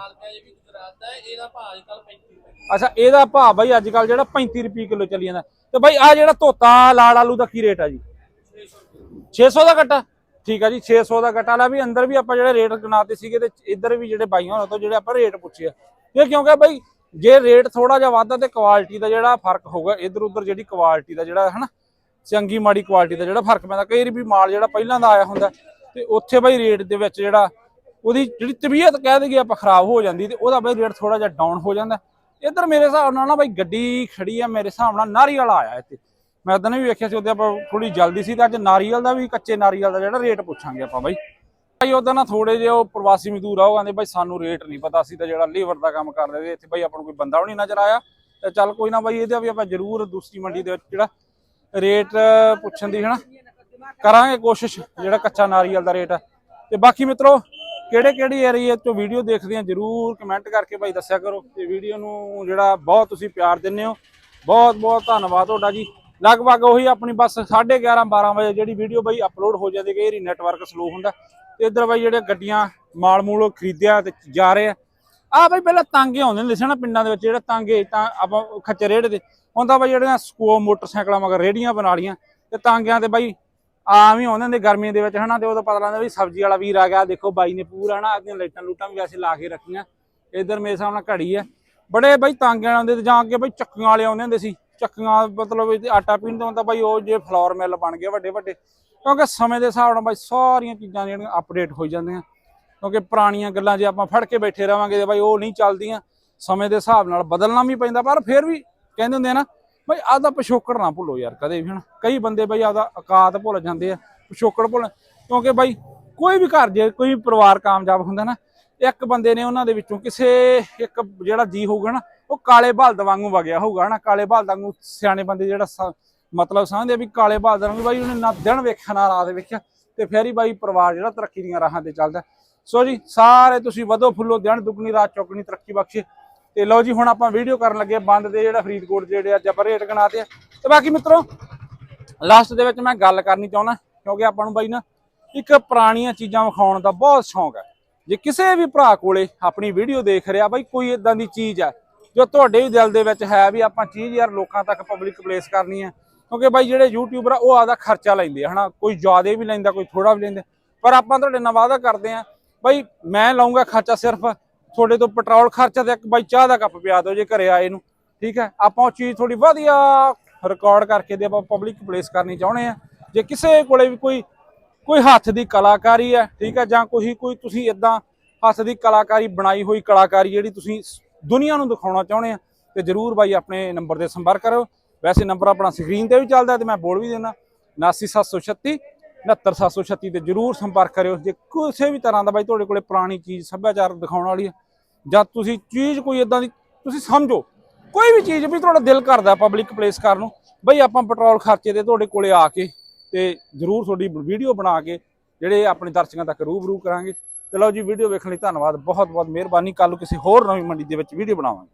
ਅੱਛਾ ਇਹਦਾ ਭਾਅ ਬਾਈ ਅੱਜ ਕੱਲ ਜਿਹੜਾ 35 ਰੁਪਏ ਕਿਲੋ ਚੱਲੀ ਜਾਂਦਾ। ਤੇ ਬਾਈ ਆ ਜਿਹੜਾ ਧੋਤਾ ਲਾਲ ਆਲੂ ਦਾ ਕੀ ਰੇਟ ਆ ਜੀ? 600 ਦਾ ਕੱਟਾ? ਠੀਕ ਆ ਜੀ 600 ਦਾ ਕੱਟਾ। ਲਾ ਵੀ ਅੰਦਰ ਵੀ ਆਪਾਂ ਜਿਹੜੇ ਰੇਟ ਗਨਾਤੇ ਸੀਗੇ ਤੇ ਇੱਧਰ ਵੀ ਜਿਹੜੇ ਬਾਈਆਂ ਹੋਣਾ ਤੋਂ ਜਿਹੜੇ ਆਪਾਂ ਰੇਟ ਪੁੱਛੇ ਆ। ਇਹ ਕਿਉਂਕਿ ਬਾਈ? ਜੇ ਰੇਟ ਥੋੜਾ ਜਿਹਾ ਵੱਧਦਾ ਤੇ ਕੁਆਲਿਟੀ ਦਾ ਜਿਹੜਾ ਫ਼ਰਕ ਹੋਊਗਾ ਇੱਧਰ ਉੱਧਰ ਜਿਹੜੀ ਕੁਆਲਿਟੀ ਦਾ ਜਿਹੜਾ ਹਨਾ? ਚੰਗੀ ਮਾੜੀ ਕੁਆਲਿਟੀ ਦਾ ਜਿਹੜਾ ਫ਼ਰਕ ਪੈਂਦਾ। ਕਈ ਵਾਰੀ ਵੀ ਮਾਲ ਜਿਹੜਾ ਪਹਿਲਾਂ ਦਾ ਆਇਆ ਹੁੰਦਾ ਤੇ ਉੱਥੇ ਬਾਈ ਰੇਟ ਦੇ ਵਿੱਚ ਜਿਹੜਾ ਉਹਦੀ ਜਿਹੜੀ ਤਬੀਅਤ ਕਹਿ ਦਈਏ ਆਪਾਂ ਖਰਾਬ ਹੋ ਜਾਂਦੀ ਤੇ ਉਹਦਾ ਬਈ ਰੇਟ ਥੋੜਾ ਜਿਹਾ ਡਾਊਨ ਹੋ ਜਾਂਦਾ। ਇੱਧਰ ਮੇਰੇ ਹਿਸਾਬ ਨਾਲ ਨਾ ਬਈ ਗੱਡੀ ਖੜੀ ਆ, ਮੇਰੇ ਹਿਸਾਬ ਨਾਲ ਨਾਰੀਅਲ ਆਇਆ ਇੱਥੇ। ਮੈਂ ਤਾਂ ਵੀ ਵੇਖਿਆ ਸੀ, ਉਹਦੇ ਆਪਾਂ ਥੋੜੀ ਜਲਦੀ ਸੀ, ਤੇ ਅੱਜ ਨਾਰੀਅਲ ਦਾ ਵੀ ਕੱਚੇ ਨਾਰੀਅਲ ਦਾ ਜਿਹੜਾ ਰੇਟ ਪੁੱਛਾਂਗੇ ਆਪਾਂ ਬਾਈ। ਭਾਈ ਉਹਦਾ ਨਾ ਥੋੜੇ ਜਿਹਾ ਉਹ ਪ੍ਰਵਾਸੀ ਮਜ਼ਦੂਰ ਆ, ਉਹ ਕਹਿੰਦੇ ਬਾਈ ਸਾਨੂੰ ਰੇਟ ਨਹੀਂ ਪਤਾ ਸੀ ਤਾਂ ਜਿਹੜਾ ਲੇਬਰ ਦਾ ਕੰਮ ਕਰਦੇ ਤੇ ਇੱਥੇ ਬਾਈ ਆਪਾਂ ਨੂੰ ਕੋਈ ਬੰਦਾ ਵੀ ਨਹੀਂ ਨਜ਼ਰ ਆਇਆ। ਤੇ ਚੱਲ ਕੋਈ ਨਾ ਬਾਈ ਇਹਦਾ ਵੀ ਆਪਾਂ ਜ਼ਰੂਰ ਦੂਸਰੀ ਮੰਡੀ ਦੇ ਵਿੱਚ ਜਿਹੜਾ ਰੇਟ ਪੁੱਛਣ ਦੀ ਹਨਾ, ਕਰਾਂਗੇ ਕੋਸ਼ਿਸ਼, ਜਿਹੜਾ ਕੱਚਾ ਨਾਰੀਅਲ ਦਾ ਰੇਟ ਆ। ਤੇ ਬਾਕੀ ਮਿੱਤਰੋ ਕਿਹੜੇ ਕਿਹੜੀ ਏਰੀਆ ਚੋਂ ਵੀਡੀਓ ਦੇਖਦੇ ਆ, ਜਰੂਰ ਕਮੈਂਟ ਕਰਕੇ ਭਾਈ ਦੱਸਿਆ ਕਰੋ। ਤੇ ਵੀਡੀਓ ਨੂੰ ਜਿਹੜਾ ਬਹੁਤ ਤੁਸੀਂ ਪਿਆਰ ਦਿੰਦੇ ਹੋ। ਬਹੁਤ ਬਹੁਤ ਧੰਨਵਾਦ ਤੁਹਾਡਾ ਜੀ। ਲਗਭਗ ਉਹੀ ਆਪਣੀ ਬਸ 11:30 12 ਵਜੇ ਜਿਹੜੀ ਵੀਡੀਓ ਬਾਈ ਅਪਲੋਡ ਹੋ ਜਾਂਦੀ ਕਿ ਵਾਰੀ ਨੈਟਵਰਕ ਸਲੋ ਹੁੰਦਾ। ਤੇ ਇੱਧਰ ਬਾਈ ਜਿਹੜੇ ਗੱਡੀਆਂ ਮਾਲ ਮੂਲ ਖਰੀਦਿਆ ਤੇ ਜਾ ਰਹੇ ਆ। ਆ ਬਾਈ ਪਹਿਲਾਂ ਤਾਂਗੇ ਆਉਂਦੇ ਹੁੰਦੇ ਸੀ ਨਾ ਪਿੰਡਾਂ ਦੇ ਵਿੱਚ, ਜਿਹੜੇ ਤਾਂਗੇ ਤਾਂ ਆਪਾਂ ਖੱਚੇ ਰੇੜੇ ਦੇ ਹੁਣ ਤਾਂ ਬਾਈ ਜਿਹੜੀਆਂ ਸਕੋ ਮੋਟਰਸਾਈਕਲਾਂ ਮਗਰ ਰੇੜੀਆਂ ਬਣਾ ਲੀਆਂ ਤੇ ਤਾਂਗਿਆਂ ਤੇ ਬਾਈ ਆਮ ਹੀ ਆਉਂਦੇ ਹੁੰਦੇ ਗਰਮੀਆਂ ਦੇ ਵਿੱਚ, ਹਨਾ, ਤੇ ਉਦੋਂ ਪਤਾ ਲੱਗਦਾ ਵੀ ਸਬਜ਼ੀ ਵਾਲਾ ਵੀਰ ਆ ਗਿਆ। ਦੇਖੋ, ਬਾਈ ਨੇ ਪੂਰਾ, ਹਨਾ ਆਪਣੀਆਂ ਲਾਈਟਾਂ ਲੂਟਾਂ ਵੀ ਵੈਸੇ ਲਾ ਕੇ ਰੱਖੀਆਂ। ਇਧਰ ਮੇਰੇ ਹਿਸਾਬ ਨਾਲ ਘੜੀ ਹੈ। ਬੜੇ ਬਾਈ ਤਾਂਗਿਆਂ ਆਉਂਦੇ ਤੇ ਜਾਂ ਅੱਗੇ ਬਾਈ ਚੱਕੀਆਂ ਵਾਲੇ ਆਉਂਦੇ ਹੁੰਦੇ ਸੀ। ਚੱਕੀਆਂ ਮਤਲਬ ਆਟਾ ਪੀਣ ਪੀਂਦੇ ਹੁੰਦਾ ਬਾਈ ਉਹ ਜੇ ਫਲੋਰ ਮਿਲ ਬਣ ਗਏ ਵੱਡੇ ਵੱਡੇ। ਕਿਉਂਕਿ ਸਮੇਂ ਦੇ ਹਿਸਾਬ ਨਾਲ ਬਾਈ ਸਾਰੀਆਂ ਚੀਜ਼ਾਂ ਜਿਹੜੀਆਂ ਅਪਡੇਟ ਹੋਈ ਜਾਂਦੀਆਂ। ਕਿਉਂਕਿ ਪੁਰਾਣੀਆਂ ਗੱਲਾਂ ਜੇ ਆਪਾਂ ਫੜ ਕੇ ਬੈਠੇ ਰਵਾਂਗੇ ਤੇ ਬਾਈ ਉਹ ਨਹੀਂ ਚੱਲਦੀਆਂ। ਸਮੇਂ ਦੇ ਹਿਸਾਬ ਨਾਲ ਬਦਲਣਾ ਵੀ ਪੈਂਦਾ, ਪਰ ਫਿਰ ਵੀ ਕਹਿੰਦੇ ਹੁੰਦੇ ਆ ਨਾ ਬਈ ਆਦਾ ਪਿਛੋਕੜ ਨਾ ਭੁੱਲੋ ਯਾਰ, ਕਦੇ ਵੀ ਹਨਾ। ਕਈ ਬੰਦੇ ਬਈ ਆਦਾ ਔਕਾਤ ਭੁੱਲ ਜਾਂਦੇ ਆ, ਪਿਛੋਕੜ ਭੁੱਲ ਕਿਉਂਕਿ ਬਾਈ ਕੋਈ ਵੀ ਘਰ ਜੇ ਕੋਈ ਪਰਿਵਾਰ ਕਾਮਯਾਬ ਹੁੰਦਾ ਨਾ, ਇੱਕ ਬੰਦੇ ਨੇ ਉਹਨਾਂ ਦੇ ਵਿੱਚੋਂ ਕਿਸੇ ਇੱਕ ਜਿਹੜਾ ਜੀ ਹੋਊਗਾ ਨਾ, ਉਹ ਕਾਲੇ ਬਲਦ ਵਾਂਗੂ ਵਗਿਆ ਹੋਊਗਾ ਹਨਾ। ਕਾਲੇ ਬਲਦ ਵਾਂਗੂ ਸਿਆਣੇ ਬੰਦੇ ਜਿਹੜਾ ਮਤਲਬ ਸਮਝਦੇ ਵੀ ਕਾਲੇ ਬਲਦ ਵਾਂਗੂ ਬਾਈ ਉਹਨੇ ਨਾ ਦਿਨ ਵੇਖਿਆ, ਨਾ ਰਾਤ ਵੇਖਿਆ ਤੇ ਫਿਰ ਹੀ ਬਾਈ ਪਰਿਵਾਰ ਜਿਹੜਾ ਤਰੱਕੀ ਦੀਆਂ ਰਾਹਾਂ ਤੇ ਚੱਲਦਾ। ਸੋ ਜੀ, ਸਾਰੇ ਤੁਸੀਂ ਵਧੋ ਫੁੱਲੋ, ਦਿਨ ਦੁਗਣੀ, ਰਾਤ ਚੌਗਣੀ ਤਰੱਕੀ ਬਖਸ਼ੇ। ਤੇ ਲਓ ਜੀ, ਹੁਣ ਆਪਾਂ ਵੀਡੀਓ ਕਰਨ ਲੱਗੇ ਬੰਦ ਦੇ ਜਿਹੜਾ ਫਰੀਦਕੋਟ ਜਿਹੜੇ ਅੱਜ ਆਪਾਂ ਰੇਟ ਗਣਾਤੇ ਆ। ਤੇ ਬਾਕੀ ਮਿੱਤਰੋ ਲਾਸਟ ਦੇ ਵਿੱਚ ਮੈਂ ਗੱਲ ਕਰਨੀ ਚਾਹੁੰਦਾ, ਕਿਉਂਕਿ ਆਪਾਂ ਨੂੰ ਬਾਈ ਨਾ ਇੱਕ ਪੁਰਾਣੀਆਂ ਚੀਜ਼ਾਂ ਵਿਖਾਉਣ ਦਾ ਬਹੁਤ ਸ਼ੌਂਕ ਹੈ। ਜੇ ਕਿਸੇ ਵੀ ਭਰਾ ਕੋਲੇ ਆਪਣੀ ਵੀਡੀਓ ਦੇਖ ਰਿਹਾ, ਬਾਈ ਕੋਈ ਇਦਾਂ ਦੀ ਚੀਜ਼ ਹੈ ਜੋ ਤੁਹਾਡੇ ਵੀ ਦਿਲ ਦੇ ਵਿੱਚ ਹੈ ਵੀ ਆਪਾਂ ਚੀਜ਼ ਯਾਰ ਲੋਕਾਂ ਤੱਕ ਪਬਲਿਕ ਪਲੇਸ ਕਰਨੀ ਹੈ। ਕਿਉਂਕਿ ਬਾਈ ਜਿਹੜੇ ਯੂਟਿਊਬਰ ਆ, ਉਹ ਆਦਾ ਖਰਚਾ ਲੈਂਦੇ ਆ, ਹਨਾ? ਕੋਈ ਜ਼ਿਆਦਾ ਵੀ ਲੈਂਦਾ, ਕੋਈ ਥੋੜਾ ਵੀ ਲੈਂਦਾ। ਪਰ ਆਪਾਂ ਤੁਹਾਡੇ ਨਾਲ ਵਾਅਦਾ ਕਰਦੇ ਆ ਬਾਈ ਮੈਂ ਲਾਉਂਗਾ ਖਰਚਾ ਸਿਰਫ ਤੁਹਾਡੇ ਤੋਂ ਪੈਟਰੋਲ ਖਰਚਾ ਤੇ ਇੱਕ ਬਾਈ ਚਾਹ ਦਾ ਕੱਪ ਪਿਆ ਦਿਓ ਜੇ ਘਰੇ ਆਏ ਨੂੰ, ਠੀਕ ਹੈ? ਆਪਾਂ ਉਹ ਚੀਜ਼ ਥੋੜੀ ਵਧੀਆ ਰਿਕਾਰਡ ਕਰਕੇ ਦੇ ਆਪਾਂ ਪਬਲਿਕ ਪਲੇਸ ਕਰਨੀ ਚਾਹੁੰਦੇ ਆ ਜੇ ਕਿਸੇ ਕੋਲੇ ਵੀ ਕੋਈ ਕੋਈ ਹੱਥ ਦੀ ਕਲਾਕਾਰੀ ਹੈ, ਠੀਕ ਹੈ, ਜਾਂ ਕੋਈ ਕੋਈ ਤੁਸੀਂ ਇਦਾਂ ਹੱਥ ਦੀ ਕਲਾਕਾਰੀ ਬਣਾਈ ਹੋਈ ਕਲਾਕਾਰੀ ਜਿਹੜੀ ਤੁਸੀਂ ਦੁਨੀਆ ਨੂੰ ਦਿਖਾਉਣਾ ਚਾਹੁੰਦੇ ਆ ਤੇ ਜਰੂਰ ਬਾਈ ਆਪਣੇ ਨੰਬਰ 'ਤੇ ਸੰਪਰਕ ਕਰੋ। ਵੈਸੇ ਨੰਬਰ ਆਪਣਾ ਸਕਰੀਨ ਤੇ ਵੀ ਚੱਲਦਾ ਤੇ ਮੈਂ ਬੋਲ ਵੀ ਦੇਣਾ 89736 69736 ਤੇ ਜਰੂਰ ਸੰਪਰਕ ਕਰਿਓ। ਜੇ ਕਿਸੇ ਵੀ ਤਰ੍ਹਾਂ ਦਾ ਬਾਈ ਤੁਹਾਡੇ ਕੋਲੇ ਪੁਰਾਣੀ ਚੀਜ਼, ਸੱਭਿਆਚਾਰ ਦਿਖਾਉਣ ਵਾਲੀ ਹੈ ਜਾਂ ਤੁਸੀਂ ਚੀਜ਼ ਕੋਈ ਇਦਾਂ ਦੀ, ਤੁਸੀਂ ਸਮਝੋ, ਕੋਈ ਵੀ ਚੀਜ਼ ਵੀ ਤੁਹਾਡਾ ਦਿਲ ਕਰਦਾ ਪਬਲਿਕ ਪਲੇਸ ਕਰਨ ਨੂੰ, ਬਈ ਆਪਾਂ ਪੈਟਰੋਲ ਖਰਚੇ ਤੇ ਤੁਹਾਡੇ ਕੋਲੇ ਆ ਕੇ ਤੇ ਜਰੂਰ ਤੁਹਾਡੀ ਵੀਡੀਓ ਬਣਾ ਕੇ ਜਿਹੜੇ ਆਪਣੇ ਦਰਸ਼ਕਾਂ ਤੱਕ ਰੂਬਰੂ ਕਰਾਂਗੇ। ਤੇ ਲਓ ਜੀ, ਵੀਡੀਓ ਵੇਖਣ ਲਈ ਧੰਨਵਾਦ ਬਹੁਤ ਬਹੁਤ ਮਿਹਰਬਾਨੀ ਕੱਲ ਕਿਸੇ ਹੋਰ ਨਵੀਂ ਮੰਡੀ ਦੇ ਵਿੱਚ ਵੀਡੀਓ ਬਣਾਵਾਂਗੇ।